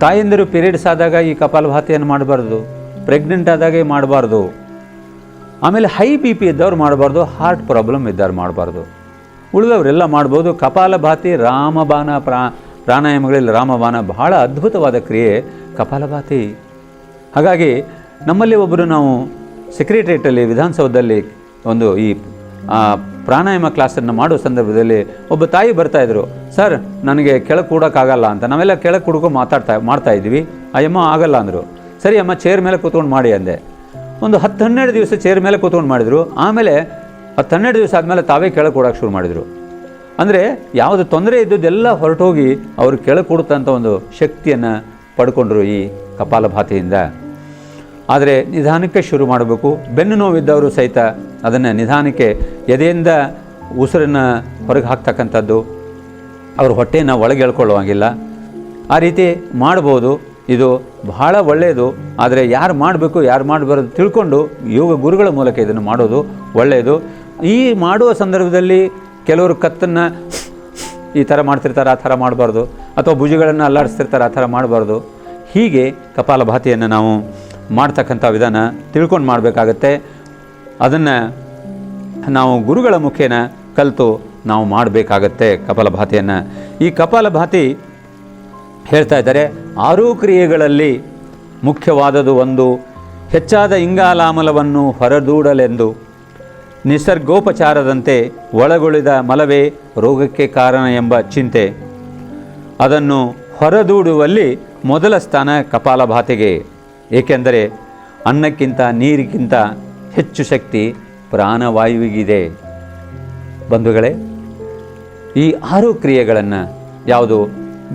Speaker 1: ತಾಯಂದಿರು ಪೀರಿಯಡ್ಸ್ ಆದಾಗ ಈ ಕಪಾಲಭಾತಿಯನ್ನು ಮಾಡಬಾರ್ದು. ಪ್ರೆಗ್ನೆಂಟ್ ಆದಾಗೆ ಮಾಡಬಾರ್ದು. ಆಮೇಲೆ ಹೈ ಬಿ ಪಿ ಇದ್ದವ್ರು ಮಾಡಬಾರ್ದು ಹಾರ್ಟ್ ಪ್ರಾಬ್ಲಮ್ ಇದ್ದವ್ರು ಮಾಡಬಾರ್ದು. ಉಳಿದವರೆಲ್ಲ ಮಾಡ್ಬೋದು. ಕಪಾಲಭಾತಿ ರಾಮಬಾನ ಪ್ರಾ ಪ್ರಾಣಾಯಾಮಗಳಲ್ಲಿ ರಾಮಬಾನ ಬಹಳ ಅದ್ಭುತವಾದ ಕ್ರಿಯೆ ಕಪಾಲಭಾತಿ ಹಾಗಾಗಿ ನಮ್ಮಲ್ಲಿ ಒಬ್ಬರು ನಾವು ಸೆಕ್ರೆಟರಿಯೇಟಲ್ಲಿ ವಿಧಾನಸೌಧದಲ್ಲಿ ಒಂದು ಈ ಪ್ರಾಣಾಯಾಮ ಕ್ಲಾಸನ್ನು ಮಾಡೋ ಸಂದರ್ಭದಲ್ಲಿ ಒಬ್ಬ ತಾಯಿ ಬರ್ತಾಯಿದ್ರು ಸರ್, ನನಗೆ ಕೆಳಗೆ ಕೂಡೋಕ್ಕಾಗಲ್ಲ ಅಂತ. ನಾವೆಲ್ಲ ಕೆಳಗೆ ಕುಡ್ಕೊ ಮಾತಾಡ್ತಾ, ಮಾಡ್ತಾ ಇದ್ವಿ. ಅಯ್ಯಮ್ಮ, ಆಗಲ್ಲ, ಅಂದರು. ಸರಿ ಅಮ್ಮ, ಚೇರ್ ಮೇಲೆ ಕೂತ್ಕೊಂಡು ಮಾಡಿ, ಅಂದೆ. ಒಂದು ಹತ್ತು ಹನ್ನೆರಡು ದಿವಸ ಚೇರ್ ಮೇಲೆ ಕೂತ್ಕೊಂಡು ಮಾಡಿದರು. ಆಮೇಲೆ ಹತ್ತು ಹನ್ನೆರಡು ದಿವಸ ಆದಮೇಲೆ ತಾವೇ ಕೆಳಗೆ ಕೊಡೋಕೆ ಶುರು ಮಾಡಿದರು. ಅಂದರೆ ಯಾವುದು ತೊಂದರೆ ಇದ್ದದ್ದೆಲ್ಲ ಹೊರಟೋಗಿ ಅವರು ಕೆಳಗೆ ಕೊಡುತ್ತಂಥ ಒಂದು ಶಕ್ತಿಯನ್ನು ಪಡ್ಕೊಂಡ್ರು ಈ ಕಪಾಲಭಾತಿಯಿಂದ. ಆದರೆ ನಿಧಾನಕ್ಕೆ ಶುರು ಮಾಡಬೇಕು. ಬೆನ್ನು ನೋವಿದ್ದವರು ಸಹಿತ ಅದನ್ನು ನಿಧಾನಕ್ಕೆ ಎದೆಯಿಂದ ಉಸಿರನ್ನು ಹೊರಗೆ ಹಾಕ್ತಕ್ಕಂಥದ್ದು. ಅವ್ರ ಹೊಟ್ಟೆಯನ್ನು ಒಳಗೆ ಹೇಳ್ಕೊಳ್ಳುವಂಗಿಲ್ಲ ಆ ರೀತಿ ಮಾಡ್ಬೋದು. ಇದು ಬಹಳ ಒಳ್ಳೆಯದು. ಆದರೆ ಯಾರು ಮಾಡಬೇಕು, ಯಾರು ಮಾಡಬಾರ್ದು ತಿಳ್ಕೊಂಡು ಯೋಗ ಗುರುಗಳ ಮೂಲಕ ಇದನ್ನು ಮಾಡೋದು ಒಳ್ಳೆಯದು. ಈ ಮಾಡುವ ಸಂದರ್ಭದಲ್ಲಿ ಕೆಲವರು ಕತ್ತನ್ನು ಈ ಥರ ಮಾಡ್ತಿರ್ತಾರೆ, ಆ ಥರ ಮಾಡಬಾರ್ದು. ಅಥವಾ ಭುಜಗಳನ್ನು ಅಲ್ಲಾಡಿಸ್ತಿರ್ತಾರೆ, ಆ ಥರ ಮಾಡಬಾರ್ದು. ಹೀಗೆ ಕಪಾಲಭಾತಿಯನ್ನು ನಾವು ಮಾಡ್ತಕ್ಕಂಥ ವಿಧಾನ ತಿಳ್ಕೊಂಡು ಮಾಡಬೇಕಾಗತ್ತೆ. ಅದನ್ನು ನಾವು ಗುರುಗಳ ಮುಖೇನ ಕಲಿತು ನಾವು ಮಾಡಬೇಕಾಗತ್ತೆ ಕಪಾಲಭಾತಿಯನ್ನು ಈ ಕಪಾಲಭಾತಿ ಹೇಳ್ತಾ ಇದ್ದಾರೆ, ಆರು ಕ್ರಿಯೆಗಳಲ್ಲಿ ಮುಖ್ಯವಾದದು ಒಂದು, ಹೆಚ್ಚಾದ ಇಂಗಾಲಾಮಲವನ್ನು ಹೊರದೂಡಲೆಂದು. ನಿಸರ್ಗೋಪಚಾರದಂತೆ ಒಳಗೊಳಿದ ಮಲವೇ ರೋಗಕ್ಕೆ ಕಾರಣ ಎಂಬ ಚಿಂತೆ. ಅದನ್ನು ಹೊರದೂಡುವಲ್ಲಿ ಮೊದಲ ಸ್ಥಾನ ಕಪಾಲಭಾತಿಗೆ ಏಕೆಂದರೆ ಅನ್ನಕ್ಕಿಂತ ನೀರಿಗಿಂತ ಹೆಚ್ಚು ಶಕ್ತಿ ಪ್ರಾಣವಾಯುವಿಗಿದೆ. ಬಂಧುಗಳೇ, ಈ ಆರು ಕ್ರಿಯೆಗಳನ್ನು ಯಾವುದು?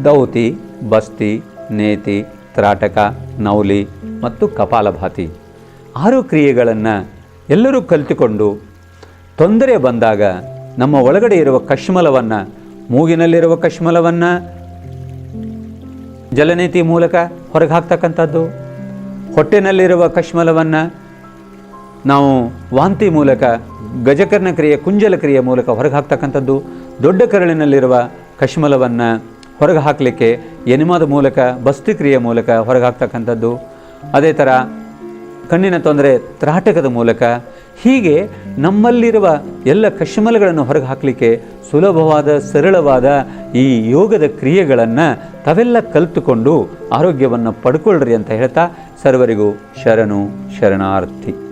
Speaker 1: ದೌತಿ, ಬಸ್ತಿ, ನೇತಿ, ತ್ರಾಟಕ, ನೌಲಿ ಮತ್ತು ಕಪಾಲಭಾತಿ. ಆರು ಕ್ರಿಯೆಗಳನ್ನು ಎಲ್ಲರೂ ಕಲಿತುಕೊಂಡು ತೊಂದರೆ ಬಂದಾಗ ನಮ್ಮ ಒಳಗಡೆ ಇರುವ ಕಶ್ಮಲವನ್ನು, ಮೂಗಿನಲ್ಲಿರುವ ಕಶ್ಮಲವನ್ನು, ಜಲನೀತಿ ಮೂಲಕ ಹೊರಗೆ ಹಾಕ್ತಕ್ಕಂಥದ್ದು. ಹೊಟ್ಟೆನಲ್ಲಿರುವ ಕಶ್ಮಲವನ್ನು ನಾವು ವಾಂತಿ ಮೂಲಕ, ಗಜಕರ್ಣ ಕ್ರಿಯೆ, ಕುಂಜಲ ಕ್ರಿಯೆ ಮೂಲಕ ಹೊರಗೆ ಹಾಕ್ತಕ್ಕಂಥದ್ದು ದೊಡ್ಡ ಕರಳಿನಲ್ಲಿರುವ ಕಶ್ಮಲವನ್ನು ಹೊರಗೆ ಹಾಕಲಿಕ್ಕೆ ಎನಿಮದ ಮೂಲಕ, ಬಸ್ತಿ ಕ್ರಿಯೆ ಮೂಲಕ ಹೊರಗೆ ಹಾಕ್ತಕ್ಕಂಥದ್ದು ಅದೇ ಥರ ಕಣ್ಣಿನ ತೊಂದರೆ ತ್ರಾಟಕದ ಮೂಲಕ ಹೀಗೆ ನಮ್ಮಲ್ಲಿರುವ ಎಲ್ಲ ಕಶ್ಮಲಗಳನ್ನು ಹೊರಗೆ ಹಾಕಲಿಕ್ಕೆ ಸುಲಭವಾದ, ಸರಳವಾದ ಈ ಯೋಗದ ಕ್ರಿಯೆಗಳನ್ನು ತಾವೆಲ್ಲ ಕಲಿತುಕೊಂಡು ಆರೋಗ್ಯವನ್ನು ಪಡ್ಕೊಳ್ರಿ ಅಂತ ಹೇಳ್ತಾ ಸರ್ವರಿಗೂ ಶರಣು, ಶರಣಾರ್ಥಿ.